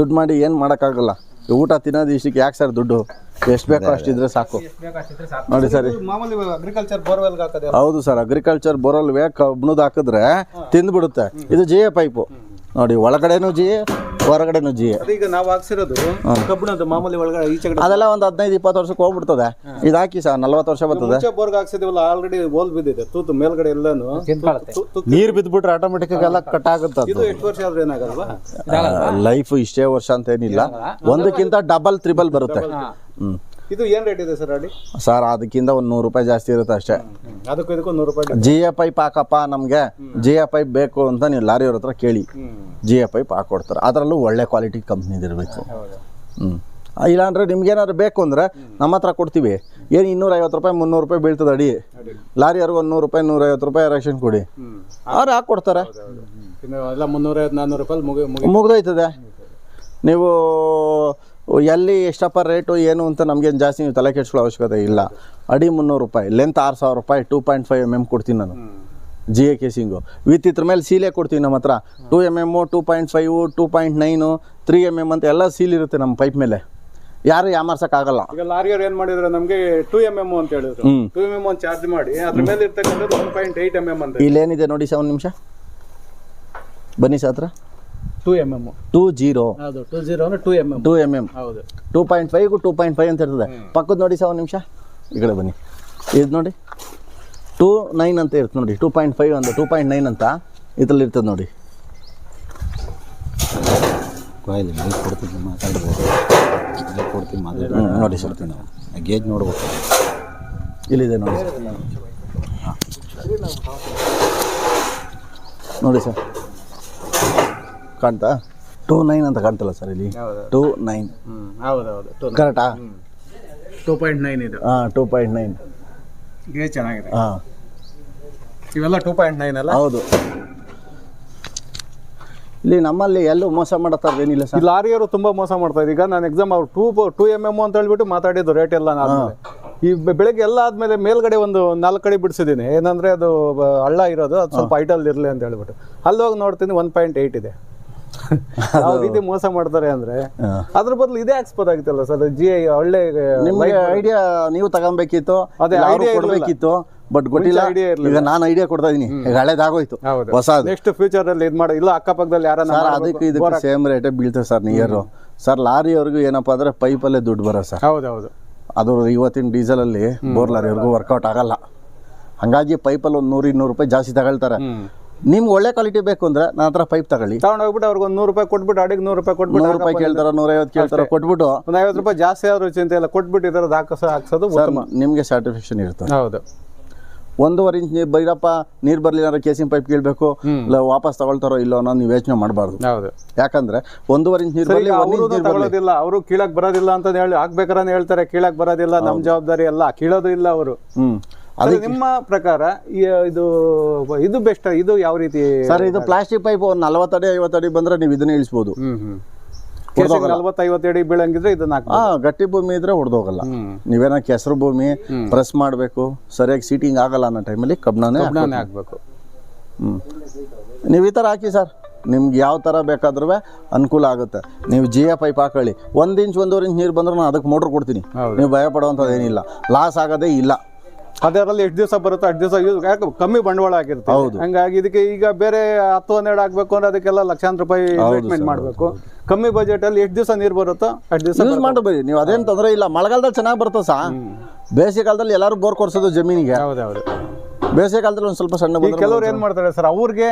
[SPEAKER 2] ದುಡ್ಡು ಮಾಡಿ ಏನು ಮಾಡೋಕ್ಕಾಗಲ್ಲ. ಊಟ ತಿನ್ನೋದು ಇಷ್ಟಕ್ಕೆ ಯಾಕೆ ಸರ್ ದುಡ್ಡು? ಎಷ್ಟು ಬೇಕೋ ಅಷ್ಟಿದ್ರೆ ಸಾಕು. ನೋಡಿ ಸರ್.
[SPEAKER 3] ಮಾಮೂಲಿ ಅಗ್ರಿಕಲ್ಚರ್ ಬೋರ್ವೆಲ್ಗೆ ಹಾಕೋದು
[SPEAKER 2] ಹೌದು ಸರ್ ಅಗ್ರಿಕಲ್ಚರ್ ಬೋರ್ವೆಲ್ ಕಬ್ಬಣದ ಹಾಕಿದ್ರೆ ತಿಂದ್ಬಿಡುತ್ತೆ. ಇದು ಜಿ ಎ ಪೈಪು ನೋಡಿ ಒಳಗಡೆನೂ ಜಿ ಹೊರಗಡೆನೂ ಜಿ.
[SPEAKER 3] ಈಗ ನಾವ್ ಹಾಕ್ಸಿರೋದು ಕಬ್ಬಿಣದ ಮಾಮೂಲಿ ಒಳಗಡೆ ಈಚೆ ಕಡೆ.
[SPEAKER 2] ಅದೆಲ್ಲ ಒಂದು ಹದಿನೈದು ಇಪ್ಪತ್ತು ವರ್ಷಕ್ಕೆ ಹೋಗ್ಬಿಡ್ತದೆ. ಇದು ಹಾಕಿ ಸರ್ ನಲ್ವತ್ತು ವರ್ಷ ಬರ್ತದೆ.
[SPEAKER 3] ಮುಂಚೆ ಬೋರ್ಗ್ ಹಾಕ್ಸಿದೀವಲ್ಲ ಆಲ್ರೆಡಿ ಹೋಲ್ ಬಿದ್ದಿದೆ ತೂತು ಮೇಲ್ಗಡೆ ಎಲ್ಲಾನು.
[SPEAKER 6] ನೀರ್
[SPEAKER 3] ತು- ತು-
[SPEAKER 5] ನೀರು ಬಿದ್ದುಬಿಟ್ರೆ ಆಟೋಮೆಟಿಕ್ ಎಲ್ಲ ಕಟ್ ಆಗುತ್ತೆ
[SPEAKER 3] ಇದು ಎಷ್ಟು ವರ್ಷ ಆದ್ರೆ ಏನಾಗಲ್ವಾ?
[SPEAKER 2] ಲೈಫ್ ಇಷ್ಟೇ ವರ್ಷ ಅಂತ ಏನಿಲ್ಲ. ಒಂದಕ್ಕಿಂತ ಡಬಲ್ ತ್ರಿಬಲ್ ಬರುತ್ತೆ. ಹ್ಮ್.
[SPEAKER 3] ಇದು ಏನ್ ರೇಟ್ ಇದೆ ಸರ್ ಅಡಿ
[SPEAKER 2] ಸರ್ ಅದಕ್ಕಿಂತ ಒಂದು ನೂರು ರೂಪಾಯಿ ಜಾಸ್ತಿ ಇರುತ್ತೆ ಅಷ್ಟೇ.
[SPEAKER 3] ಅದಕ್ಕೂ ಇದಕ್ಕೂ ನೂರು ರೂಪಾಯಿ
[SPEAKER 2] ಜಿ ಎ ಪೈಪ್ ಹಾಕಪ್ಪ ನಮಗೆ. ಜಿ ಎ ಪೈಪ್ ಬೇಕು ಅಂತ ನೀವು ಲಾರಿಯವ್ರ ಹತ್ರ ಕೇಳಿ. ಜಿ ಎ ಪೈಪ್ ಹಾಕೊಡ್ತಾರೆ. ಅದರಲ್ಲೂ ಒಳ್ಳೆ ಕ್ವಾಲಿಟಿ ಕಂಪ್ನಿದಿರಬೇಕು ಹ್ಞೂ ಇಲ್ಲಾಂದ್ರೆ ನಿಮ್ಗೇನಾದ್ರು ಬೇಕು ಅಂದ್ರೆ ನಮ್ಮ ಹತ್ರ ಕೊಡ್ತೀವಿ. ಏನು ಇನ್ನೂರೈವತ್ತು ರೂಪಾಯಿ ಮುನ್ನೂರು ರೂಪಾಯಿ ಬೀಳ್ತದೆ ಅಡಿ. ಲಾರಿಯವ್ರಿಗೆ ಒಂದು ನೂರು ರೂಪಾಯಿ ನೂರೈವತ್ತು ರೂಪಾಯಿ ರೇಷನ್ ಕೊಡಿ. ಅವ್ರು ಹಾಕ್ಕೊಡ್ತಾರೆ
[SPEAKER 3] ಕೊಡ್ತಾರೆ. ಎಲ್ಲ ಮುನ್ನೂರೈವತ್ತು ನಾನ್ನೂರು ರೂಪಾಯಿ ಮುಗಿ ಮುಗ್ದೈತದೆ
[SPEAKER 2] ಮುಗ್ದೋಯ್ತದೆ. ನೀವು ಎಲ್ಲಿ ಎಷ್ಟಪ್ಪ ರೇಟು ಏನು ಅಂತ ನಮಗೇನು ಜಾಸ್ತಿ ನೀವು ತಲೆ ಕೆಡ್ಸ್ಕೊಳ್ಳೋ ಅವಶ್ಯಕತೆ ಇಲ್ಲ. ಅಡಿ ಮುನ್ನೂರು ರೂಪಾಯಿ ಲೆಂತ್ ಆರು ಸಾವಿರ ರೂಪಾಯಿ two point five M M ಕೊಡ್ತೀನಿ ನಾನು. ಜಿ ಎ ಕೇಸಿಂಗು ವಿತ್ ಇದ್ರ ಮೇಲೆ ಸೀಲೇ ಕೊಡ್ತೀವಿ ನಮ್ಮ ಹತ್ರ. Two M M two point five two point nine three M M ಅಂತ ಎಲ್ಲ ಸೀಲ್ ಇರುತ್ತೆ ನಮ್ಮ ಪೈಪ್ ಮೇಲೆ. ಯಾರು ಯಾಮಾರ್ಸಕ್ಕಾಗಲ್ಲ
[SPEAKER 3] ಈಗ ಲಾರಿಯವ್ರು ಏನು ಮಾಡಿದ್ರು ನಮಗೆ ಟೂ ಎಂ ಎಂ ಅಂತ ಹೇಳಿದ್ರು. ಟೂ ಎಂ ಎಂ ಚಾರ್ಜ್ ಮಾಡಿ ಅದ್ರ ಮೇಲೆ ಇರ್ತಕ್ಕಂಥದ್ದು one point eight M M ಅಂತ
[SPEAKER 2] ಇಲ್ಲೇನಿದೆ ನೋಡಿ ಸರ್ ಒಂದು ನಿಮಿಷ. ಬನ್ನಿ ಸಾತ್ರ
[SPEAKER 3] two M M
[SPEAKER 2] two zero
[SPEAKER 3] ಹೌದು ಟೂ ಜೀರೋ ಅಂದ್ರೆ two M M
[SPEAKER 2] two M M
[SPEAKER 3] ಹೌದು.
[SPEAKER 2] ಟೂ ಪಾಯಿಂಟ್ ಫೈವ್ಗೂ ಟೂ ಪಾಯಿಂಟ್ ಫೈವ್ ಅಂತ ಇರ್ತದೆ. ಪಕ್ಕದ ನೋಡಿ ಸರ್ ಒಂದು ನಿಮಿಷ. ಈ ಕಡೆ ಬನ್ನಿ. ಇದು ನೋಡಿ. ಟೂ ನೈನ್ ಅಂತ ಇರ್ತದೆ ನೋಡಿ. ಟೂ ಪಾಯಿಂಟ್ ಫೈವ್ ಅಂತ ಟೂ ಪಾಯಿಂಟ್ ನೈನ್ ಅಂತ ಇದ್ರಲ್ಲಿ ಇರ್ತದೆ ನೋಡಿ.
[SPEAKER 5] ಕೊಡ್ತೀನಿ ಮಾತಾಡ್ಬೋದು.
[SPEAKER 2] ನೋಡಿ ಸರ್.
[SPEAKER 5] ಗೇಜ್ ನೋಡ್ಬೇಕು
[SPEAKER 2] ಇಲ್ಲಿದೆ ನೋಡಿ ಸರ್. ನೋಡಿ ಸರ್. ಕಾಣ್ತಾ? ಟೂ ನೈನ್ ಅಂತ ಕಾಣ್ತಲ್ಲ ಸರ್ ಇಲ್ಲಿ. ಟೂ ನೈನ್
[SPEAKER 3] ಹೌದೌದು
[SPEAKER 2] ಕರೆಕ್ಟಾ
[SPEAKER 3] ಟೂ ಪಾಯಿಂಟ್ ನೈನ್ ಇದು.
[SPEAKER 2] ಹಾಂ ಟೂ ಪಾಯಿಂಟ್ ನೈನ್
[SPEAKER 3] ಇದೇ ಚೆನ್ನಾಗಿದೆ.
[SPEAKER 2] ಹಾಂ.
[SPEAKER 3] ಇವೆಲ್ಲ ಟೂ ಪಾಯಿಂಟ್ ನೈನ್ ಅಲ್ಲ?
[SPEAKER 2] ಹೌದು. ಇಲ್ಲಿ ನಮ್ಮಲ್ಲಿ ಎಲ್ಲೂ ಮೋಸ ಮಾಡತ್ತಾರ ಏನಿಲ್ಲ ಸರ್
[SPEAKER 3] ಲಾರಿಯವರು ತುಂಬ ಮೋಸ ಮಾಡ್ತಾ ಇದ್ದಾರೆ. ಈಗ ನಾನು ಎಕ್ಸಾಮ್ ಅವ್ರು ಟೂ ಟೂ ಎಂ ಎಂ ಅಂತ ಹೇಳ್ಬಿಟ್ಟು ಮಾತಾಡಿದ್ದು ರೇಟ್ ಎಲ್ಲ ನಾನು ಈ ಬೆ- ಬೆಳಗ್ಗೆ ಎಲ್ಲ ಆದಮೇಲೆ ಮೇಲ್ಗಡೆ ಒಂದು ನಾಲ್ಕು ಕಡೆ ಬಿಡಿಸಿದ್ದೀನಿ. ಏನಂದ್ರೆ ಅದು ಬ- ಹಳ್ಳ ಇರೋದು ಅದು ಸ್ವಲ್ಪ ಐಟಲ್ ಇರಲಿ ಅಂತ ಹೇಳ್ಬಿಟ್ಟು. ಅಲ್ಲೋಗಿ ಹೋಗಿ ನೋಡ್ತೀನಿ ಒನ್ ಪಾಯಿಂಟ್ ಏಯ್ಟ್ ಇದೆ. ಯಾವ ರೀತಿ ಮೋಸ ಮಾಡ್ತಾರೆ ಅಂದ್ರೆ ಅದ್ರ ಬದಲು ಇದೇ ಹಾಕ್ಸ್ಬೋದಾಗಿತ್ತಲ್ಲ ಸರ್? ಜಿ ಒಳ್ಳೆ
[SPEAKER 2] ನಿಮ್ಗೆ ಐಡಿಯಾ ನೀವು ತಗೊಬೇಕಿತ್ತು
[SPEAKER 3] ಅದೇ ಐಡಿಯಾ
[SPEAKER 2] ಕೊಡ್ಬೇಕಿತ್ತು ಬಟ್ ಗೊತ್ತಿಲ್ಲ.
[SPEAKER 3] ಐಡಿಯಾ.
[SPEAKER 2] ಈಗ ನಾನು ಐಡಿಯಾ ಕೊಡ್ತಾ ಇದೀನಿ. ಈಗ ಹಳೇದಾಗೋಯ್ತು. ಹೊಸ
[SPEAKER 3] ನೆಕ್ಸ್ಟ್ ಫ್ಯೂಚರ್ ಅಲ್ಲಿ ಇದು ಮಾಡಿ. ಇಲ್ಲ ಅಕ್ಕಪಕ್ಕದಲ್ಲಿ ಯಾರ
[SPEAKER 2] ಸರ್ ಅದಕ್ಕೆ ಇದಕ್ಕೆ ಸೇಮ್ ರೇಟ್ ಬೀಳ್ತದೆ ಸರ್ ನಿಯರ್ ಸರ್ ಲಾರಿ ಲಾರಿಯವ್ರಿಗೂ ಏನಪ್ಪಾ ಅಂದ್ರೆ ಪೈಪಲ್ಲೇ ದುಡ್ಡು ಬರೋ ಸರ್
[SPEAKER 3] ಹೌದು ಹೌದು
[SPEAKER 2] ಅದು ಇವತ್ತಿನ ಡೀಸೆಲಲ್ಲಿ ಬೋರ್ ಲಾರಿಯವ್ರಿಗೂ ವರ್ಕೌಟ್ ಆಗಲ್ಲ. ಹಂಗಾಗಿ ಪೈಪಲ್ಲಿ ಒಂದು ನೂರು ಇನ್ನೂರು ರೂಪಾಯಿ ಜಾಸ್ತಿ ತಗೊಳ್ತಾರೆ. ನಿಮ್ಗೆ ಒಳ್ಳೆ ಕ್ವಾಲಿಟಿ ಬೇಕು ಅಂದ್ರೆ ನನ್ನ ಹತ್ರ ಪೈಪ್ ತಗೊಳ್ಳಿ.
[SPEAKER 3] ತಗೊಂಡು ಹೋಗ್ಬಿಟ್ಟು ಅವ್ರಿಗೆ ಒಂದು ನೂರು ರೂಪಾಯಿ ಕೊಟ್ಬಿಟ್ಟು ಅಡಿಗೆ ನೂರು ರೂಪಾಯಿ ಕೊಟ್ಬಿಟ್ಟು
[SPEAKER 2] ನೂರು ರೂಪಾಯಿ ಕೇಳ್ತಾರ ನೂರೈವತ್ತು ಕೇಳ್ತಾರ ಕೊಟ್ಬಿಟ್ಟು.
[SPEAKER 3] ಒಂದು ಐವತ್ತು ರೂಪಾಯಿ ಜಾಸ್ತಿ ಆದ್ರೂ ಚಿಂತೆ ಇಲ್ಲ ಕೊಟ್ಬಿಟ್ಟು ಇದ್ರದ್ದು ಹಾಕಿಸ ಹಾಕ್ಸೋದು ಉತ್ತಮ.
[SPEAKER 2] ನಿಮಗೆ ಸ್ಯಾಟಿಸ್ಫ್ಯಾಕ್ಷನ್ ಇರುತ್ತೆ?
[SPEAKER 3] ಹೌದು.
[SPEAKER 2] ಒಂದೂವರೆ ಇಂಚ್ ನೀರು ಬೈರಪ್ಪ ನೀರು ಬರಲಿಲ್ಲ ಕೇಸಿಂಗ್ ಪೈಪ್ ಕೇಳಬೇಕು ಇಲ್ಲ ವಾಪಸ್ ತಗೊಳ್ತಾರೋ ಇಲ್ಲೋ ಅನ್ನೋ ನೀವು ಯೋಚನೆ ಮಾಡಬಾರ್ದು.
[SPEAKER 3] ಹೌದು.
[SPEAKER 2] ಯಾಕಂದ್ರೆ ಒಂದೂವರೆ ಇಂಚ್ ನೀರು ಬರಲಿ
[SPEAKER 3] ತಗೊಳ್ಳೋದಿಲ್ಲ ಅವರು ಕೀಳಕ್ ಬರೋದಿಲ್ಲ ಅಂತ ಹೇಳಿ ಹಾಕ್ಬೇಕಾರೆ ಹೇಳ್ತಾರೆ ಕೀಳಕ್ ಬರೋದಿಲ್ಲ ನಮ್ ಜವಾಬ್ದಾರಿ ಅಲ್ಲ ಕೀಳೋದು ಇಲ್ಲ ಅವರು.
[SPEAKER 2] ಹ್ಮ್.
[SPEAKER 3] ಸರಿ, ನಿಮ್ಮ ಪ್ರಕಾರ ಇದು ಇದು ಬೆಸ್ಟ್ ಇದು ಯಾವ ರೀತಿ
[SPEAKER 2] ಸರ್ ಇದು ಪ್ಲಾಸ್ಟಿಕ್ ಪೈಪ್ ಒಂದು ನಲ್ವತ್ತಡಿ ಐವತ್ತಡಿ ಬಂದ್ರೆ ನೀವು ಇದನ್ನ ಇಳಿಸ್ಬೋದು.
[SPEAKER 3] ನಲ್ವತ್ತೈವತ್ತು ಅಡಿ ಬೀಳಂಗಿದ್ರೆ ಇದನ್ನ.
[SPEAKER 2] ಹಾ ಗಟ್ಟಿ ಭೂಮಿ ಇದ್ರೆ ಹೊಡೆದೋಗಲ್ಲ ನೀವೇನ ಕೆಸರು ಭೂಮಿ ಪ್ರೆಸ್ ಮಾಡಬೇಕು ಸರಿಯಾಗಿ ಸೀಟಿಂಗ್ ಆಗಲ್ಲ ಅನ್ನೋ ಟೈಮಲ್ಲಿ
[SPEAKER 3] ಕಬ್ಬನೇ ಹಾಕ್ಬೇಕು.
[SPEAKER 2] ಹ್ಮ್. ನೀವು ಈ ಥರ ಹಾಕಿ ಸರ್. ನಿಮ್ಗೆ ಯಾವ ಥರ ಬೇಕಾದ್ರೂ ಅನುಕೂಲ ಆಗುತ್ತೆ. ನೀವು ಜಿಯ ಪೈಪ್ ಹಾಕೊಳ್ಳಿ. ಒಂದು ಇಂಚ್ ಒಂದೂವರೆ ಇಂಚ್ ನೀರು ಬಂದ್ರೆ ನಾನು ಅದಕ್ಕೆ ಮೋಟ್ರ್ ಕೊಡ್ತೀನಿ. ನೀವು ಭಯ ಪಡುವಂಥದ್ದು ಏನಿಲ್ಲ. ಲಾಸ್ ಆಗೋದೇ ಇಲ್ಲ.
[SPEAKER 3] ಅದರಲ್ಲಿ ಎಷ್ಟು ದಿವಸ ಬರುತ್ತೆ ಅಷ್ಟು ದಿವಸ ಯೂಸ್ ಯಾಕೆ ಕಮ್ಮಿ ಬಂಡವಾಳ ಆಗಿರುತ್ತೆ.
[SPEAKER 2] ಹೌದು.
[SPEAKER 3] ಹಂಗಾಗಿ ಇದಕ್ಕೆ ಈಗ ಬೇರೆ ಹತ್ತು ಹನ್ನೆರಡು ಆಗ್ಬೇಕು ಅಂದ್ರೆ ಅದಕ್ಕೆಲ್ಲ ಲಕ್ಷಾಂತರ ರೂಪಾಯಿ ಇನ್ವೆಸ್ಟ್ಮೆಂಟ್ ಮಾಡಬೇಕು. ಕಮ್ಮಿ ಬಜೆಟ್ ಅಲ್ಲಿ ಎಷ್ಟು ದಿವಸ ನೀರು ಬರುತ್ತೋ ಅಷ್ಟು ದಿವಸ
[SPEAKER 2] ಯೂಸ್ ಮಾಡಬೇಡಿ ನೀವು ಅದೇನು ತೊಂದರೆ ಇಲ್ಲ. ಮಳೆಗಾಲದಲ್ಲಿ ಚೆನ್ನಾಗಿ ಬರ್ತದೆ? ಸಾ ಬೇಸಿಗೆ ಕಾಲದಲ್ಲಿ ಎಲ್ಲರೂ ಬೋರ್ ಕೊರ್ಸೋದು ಜಮೀನಿಗೆ.
[SPEAKER 3] ಹೌದೌದು
[SPEAKER 2] ಬೇಸಿಗೆ ಕಾಲದಲ್ಲಿ ಒಂದು ಸ್ವಲ್ಪ ಸಣ್ಣ
[SPEAKER 3] ಕೆಲವರು
[SPEAKER 2] ಬಂದ್ರೆ
[SPEAKER 3] ಕೆಲವ್ರು ಏನ್ ಮಾಡ್ತಾರೆ ಸರ್ ಅವ್ರಿಗೆ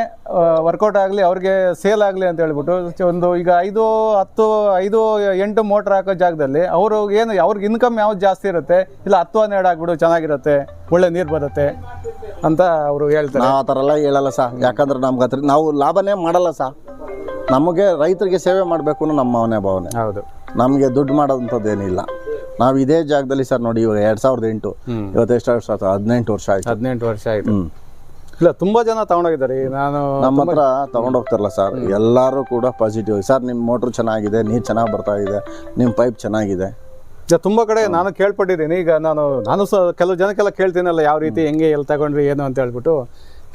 [SPEAKER 3] ವರ್ಕೌಟ್ ಆಗಲಿ ಅವ್ರಿಗೆ ಸೇಲ್ ಆಗಲಿ ಅಂತ ಹೇಳ್ಬಿಟ್ಟು ಚ- ಒಂದು ಈಗ ಐದು ಹತ್ತು ಐದು ಎಂಟು ಮೋಟರ್ ಹಾಕೋ ಜಾಗದಲ್ಲಿ ಅವರು ಏನು ಅವ್ರಿಗೆ ಇನ್ಕಮ್ ಯಾವ್ದು ಜಾಸ್ತಿ ಇರುತ್ತೆ ಇಲ್ಲ ಹತ್ತು ಹನ್ನೆರಡು ಆಗ್ಬಿಡು ಚೆನ್ನಾಗಿರುತ್ತೆ ಒಳ್ಳೆ ನೀರು ಬರುತ್ತೆ ಅಂತ ಅವರು ಹೇಳ್ತಾರೆ.
[SPEAKER 2] ನಾವು ಆ ಥರ ಎಲ್ಲ ಹೇಳಲ್ಲ ಸರ್ ಯಾಕಂದ್ರೆ ನಮ್ಗೆ ಅದ್ರ ನಾವು ಲಾಭನೇ ಮಾಡಲ್ಲ ಸರ್ ನಮಗೆ ರೈತರಿಗೆ ಸೇವೆ ಮಾಡಬೇಕು ಅನ್ನೋ ನಮ್ಮ ಮನೆ ಭಾವನೆ
[SPEAKER 3] ಹೌದು.
[SPEAKER 2] ನಮಗೆ ದುಡ್ಡು ಮಾಡೋದಂಥದ್ದು ಏನಿಲ್ಲ ನಾವು ಇದೇ ಜಾಗದಲ್ಲಿ ಸರ್ ನೋಡಿ ಇವಾಗ ಎರಡ್ ಸಾವಿರದ ಎಂಟು. ಇವತ್ತೆಷ್ಟು ವರ್ಷ ಆಯ್ತು ಹದಿನೆಂಟು ವರ್ಷ ಆಯ್ತು.
[SPEAKER 3] ಹದಿನೆಂಟು ವರ್ಷ ಆಯ್ತು. ಇಲ್ಲ ತುಂಬಾ ಜನ ತಗೊಂಡೋಗಿದ್ದಾರೆ. ನಾನು
[SPEAKER 2] ನಮ್ಮ ಹತ್ರ ತಗೊಂಡೋಗ್ತಾರಲ್ಲ ಸರ್ ಎಲ್ಲರೂ ಕೂಡ ಪಾಸಿಟಿವ್ ಸರ್ ನಿಮ್ಮ ಮೋಟರ್ ಚೆನ್ನಾಗಿದೆ ನೀರು ಚೆನ್ನಾಗಿ ಬರ್ತಾ ಇದೆ ನಿಮ್ಮ ಪೈಪ್ ಚೆನ್ನಾಗಿದೆ.
[SPEAKER 3] ತುಂಬಾ ಕಡೆ ನಾನು ಕೇಳ್ಪಟ್ಟಿದ್ದೀನಿ. ಈಗ ನಾನು ನಾನು ಸಹ ಕೆಲವು ಜನಕ್ಕೆಲ್ಲ ಕೇಳ್ತೀನಲ್ಲ ಯಾವ ರೀತಿ ಹೆಂಗೆ ಎಲ್ಲಿ ತಗೊಂಡ್ರಿ ಏನು ಅಂತ ಹೇಳ್ಬಿಟ್ಟು.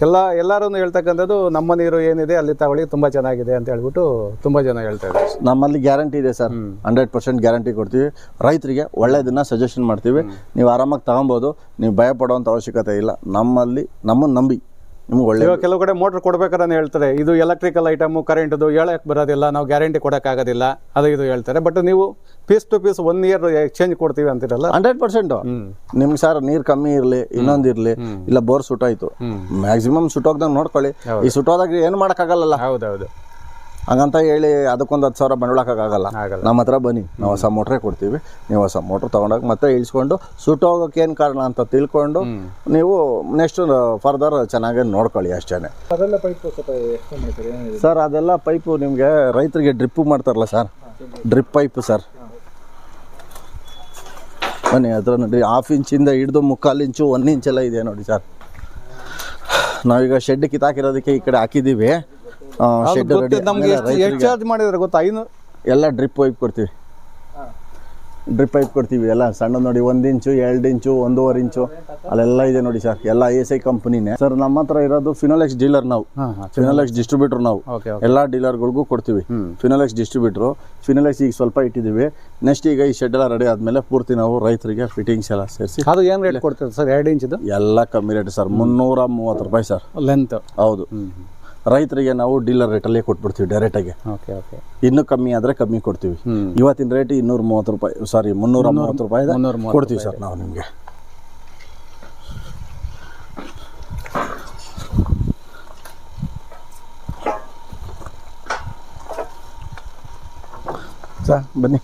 [SPEAKER 3] ಎಲ್ಲ ಎಲ್ಲರೂ ಹೇಳ್ತಕ್ಕಂಥದ್ದು ನಮ್ಮ ನೀರು ಏನಿದೆ ಅಲ್ಲಿ ತಗೊಳ್ಳಿ ತುಂಬ ಚೆನ್ನಾಗಿದೆ ಅಂತ ಹೇಳ್ಬಿಟ್ಟು ತುಂಬ ಜನ ಹೇಳ್ತಾ ಇದ್ದಾರೆ.
[SPEAKER 2] ನಮ್ಮಲ್ಲಿ ಗ್ಯಾರಂಟಿ ಇದೆ ಸರ್. ಹಂಡ್ರೆಡ್ ಪರ್ಸೆಂಟ್ ಗ್ಯಾರಂಟಿ ಕೊಡ್ತೀವಿ. ರೈತರಿಗೆ ಒಳ್ಳೆಯದನ್ನು ಸಜೆಷನ್ ಮಾಡ್ತೀವಿ. ನೀವು ಆರಾಮಾಗಿ ತಗೊಬೋದು. ನೀವು ಭಯ ಪಡುವಂಥ ಅವಶ್ಯಕತೆ ಇಲ್ಲ. ನಮ್ಮಲ್ಲಿ ನಮ್ಮನ್ನು ನಂಬಿ. ನಿಮ್ಗೆ ಒಳ್ಳೆ
[SPEAKER 3] ಇವಾಗ ಕೆಲವು ಕಡೆ ಮೋಟ್ರ್ ಕೊಡ್ಬೇಕಾದ್ರೆ ಹೇಳ್ತಾರೆ ಇದು ಎಲೆಕ್ಟ್ರಿಕಲ್ ಐಟಮು ಕರೆಂಟ್ದು ಹೇಳಕ್ಕೆ ಬರೋದಿಲ್ಲ ನಾವು ಗ್ಯಾರಂಟಿ ಕೊಡೋಕ್ಕಾಗೋದಿಲ್ಲ ಅದು ಇದು ಹೇಳ್ತಾರೆ. ಬಟ್ ನೀವು piece to piece one year exchange ಕೊಡ್ತೀವಿ ಅಂತಿರಲ್ಲ?
[SPEAKER 2] Hundred percent. ನಿಮ್ಗೆ ಸರ್ ನೀರು ಕಮ್ಮಿ ಇರಲಿ ಇನ್ನೊಂದು ಇರಲಿ ಇಲ್ಲ ಬೋರ್ ಸುಟ್ಟೋಯ್ತು. ಮ್ಯಾಕ್ಸಿಮಮ್ ಸುಟ್ಟೋಗ್ದಂಗೆ ನೋಡ್ಕೊಳ್ಳಿ. ಈ ಸುಟ್ಟೋದಾಗ ಏನು ಮಾಡೋಕ್ಕಾಗಲ್ಲ
[SPEAKER 3] ಹೌದೌದು.
[SPEAKER 2] ಹಂಗಂತ ಹೇಳಿ ಅದಕ್ಕೊಂದು ಹತ್ತು ಸಾವಿರ ಬಂಡವಾಳಕ್ಕಾಗಲ್ಲ
[SPEAKER 3] ಆಗಲ್ಲ.
[SPEAKER 2] ನಮ್ಮ ಹತ್ರ ಬನ್ನಿ. ನಾವು ಹೊಸ ಮೋಟ್ರೇ ಕೊಡ್ತೀವಿ. ನೀವು ಹೊಸ ಮೋಟ್ರ್ ತೊಗೊಂಡೋಗಿ ಮತ್ತೆ ಇಳಿಸ್ಕೊಂಡು ಸುಟ್ಟೋಗೋಕೆ ಏನು ಕಾರಣ ಅಂತ ತಿಳ್ಕೊಂಡು ನೀವು ನೆಕ್ಸ್ಟ್ ಫರ್ದರ್ ಚೆನ್ನಾಗಿ ನೋಡ್ಕೊಳ್ಳಿ ಅಷ್ಟೇ ಸರ್ ಅದೆಲ್ಲ ಪೈಪು ನಿಮಗೆ ರೈತರಿಗೆ ಡ್ರಿಪ್ಪು ಮಾಡ್ತಾರಲ್ಲ ಸರ್. Drip pipe sir. ಬನ್ನಿ ಅದರ ನೋಡಿ ಹಾಫ್ ಇಂಚಿಂದ ಹಿಡಿದು ಮುಕ್ಕಾಲು ಇಂಚು ಒಂದು ಇಂಚೆಲ್ಲ ಇದೆ ನೋಡಿ ಸರ್. ನಾವೀಗ ಶೆಡ್ ಕಿತ್ತಾಕಿರೋದಕ್ಕೆ ಈ ಕಡೆ ಹಾಕಿದ್ದೀವಿ. ಶೆಡ್ ರೆಡಿ
[SPEAKER 3] ನಮ್ಗೆ ಎಷ್ಟು ಎಷ್ಟು ಚಾರ್ಜ್ ಮಾಡಿದ್ರೆ ಗೊತ್ತಾ? ಐನೂರು
[SPEAKER 2] ಎಲ್ಲ ಡ್ರಿಪ್ ಪೈಪ್ ಕೊಡ್ತೀವಿ. ಡ್ರಿಪ್ ಪೈಪ್ ಕೊಡ್ತೀವಿ. ಎಲ್ಲ ಸಣ್ಣ ನೋಡಿ ಒಂದು ಇಂಚು ಎರಡು ಇಂಚು ಒಂದೂವರೆ ಇಂಚು. ಅಲ್ಲೆಲ್ಲ ಇದೆ ನೋಡಿ ಸರ್. ಎಲ್ಲ ಎ ಎಸ್ ಐ ಕಂಪನಿನೇ ಸರ್ ನಮ್ಮ ಹತ್ರ ಇರೋದು ಫಿನೋಲೆಕ್ಸ್ ಡೀಲರ್ ನಾವು. ಫಿನೋಲೆಕ್ಸ್ ಡಿಸ್ಟ್ರಿಬ್ಯೂಟರ್ ನಾವು.
[SPEAKER 3] ಎಲ್ಲಾ
[SPEAKER 2] ಎಲ್ಲ ಡೀಲರ್ಗಳಿಗೂ ಕೊಡ್ತೀವಿ. ಫಿನೋಲೆಕ್ಸ್ ಡಿಸ್ಟ್ರಿಬ್ಯೂಟ್ರು ಫಿನೋಲೆಕ್ಸ್ ಈಗ ಸ್ವಲ್ಪ ಇಟ್ಟಿದ್ದೀವಿ. ನೆಕ್ಸ್ಟ್ ಈಗ ಈ ಶೆಡ್ ಎಲ್ಲ ರೆಡಿ ಆದಮೇಲೆ ಪೂರ್ತಿ ನಾವು ರೈತರಿಗೆ ಫಿಟ್ಟಿಂಗ್ಸ್ ಎಲ್ಲ ಸೇರಿಸಿ.
[SPEAKER 3] ಅದು ಏನು ರೇಟ್ ಕೊಡ್ತೀವಿ ಸರ್? ಎರಡು ಇಂಚಿದು?
[SPEAKER 2] ಎಲ್ಲ ಕಮ್ಮಿ ರೇಟ್ ಸರ್. ಮುನ್ನೂರ ಮೂವತ್ತು ರೂಪಾಯಿ ಸರ್.
[SPEAKER 3] ಲೆಂತ್
[SPEAKER 2] ಹೌದು. ರೈತರಿಗೆ ನಾವು ಡೀಲರ್ ರೇಟಲ್ಲೇ ಕೊಟ್ಬಿಡ್ತೀವಿ ಡೈರೆಕ್ಟಾಗಿ
[SPEAKER 3] ಓಕೆ ಓಕೆ
[SPEAKER 2] ಇನ್ನೂ ಕಮ್ಮಿ ಆದರೆ ಕಮ್ಮಿ ಕೊಡ್ತೀವಿ. ಇವತ್ತಿನ ರೇಟ್ ಇನ್ನೂರ ಮೂವತ್ತು ರೂಪಾಯಿ ಸಾರಿ ಮುನ್ನೂರ ಮೂವತ್ತು ರೂಪಾಯಿ ಕೊಡ್ತೀವಿ ಸರ್ ನಾವು ನಿಮಗೆ. ಸರ್ ಬನ್ನಿ.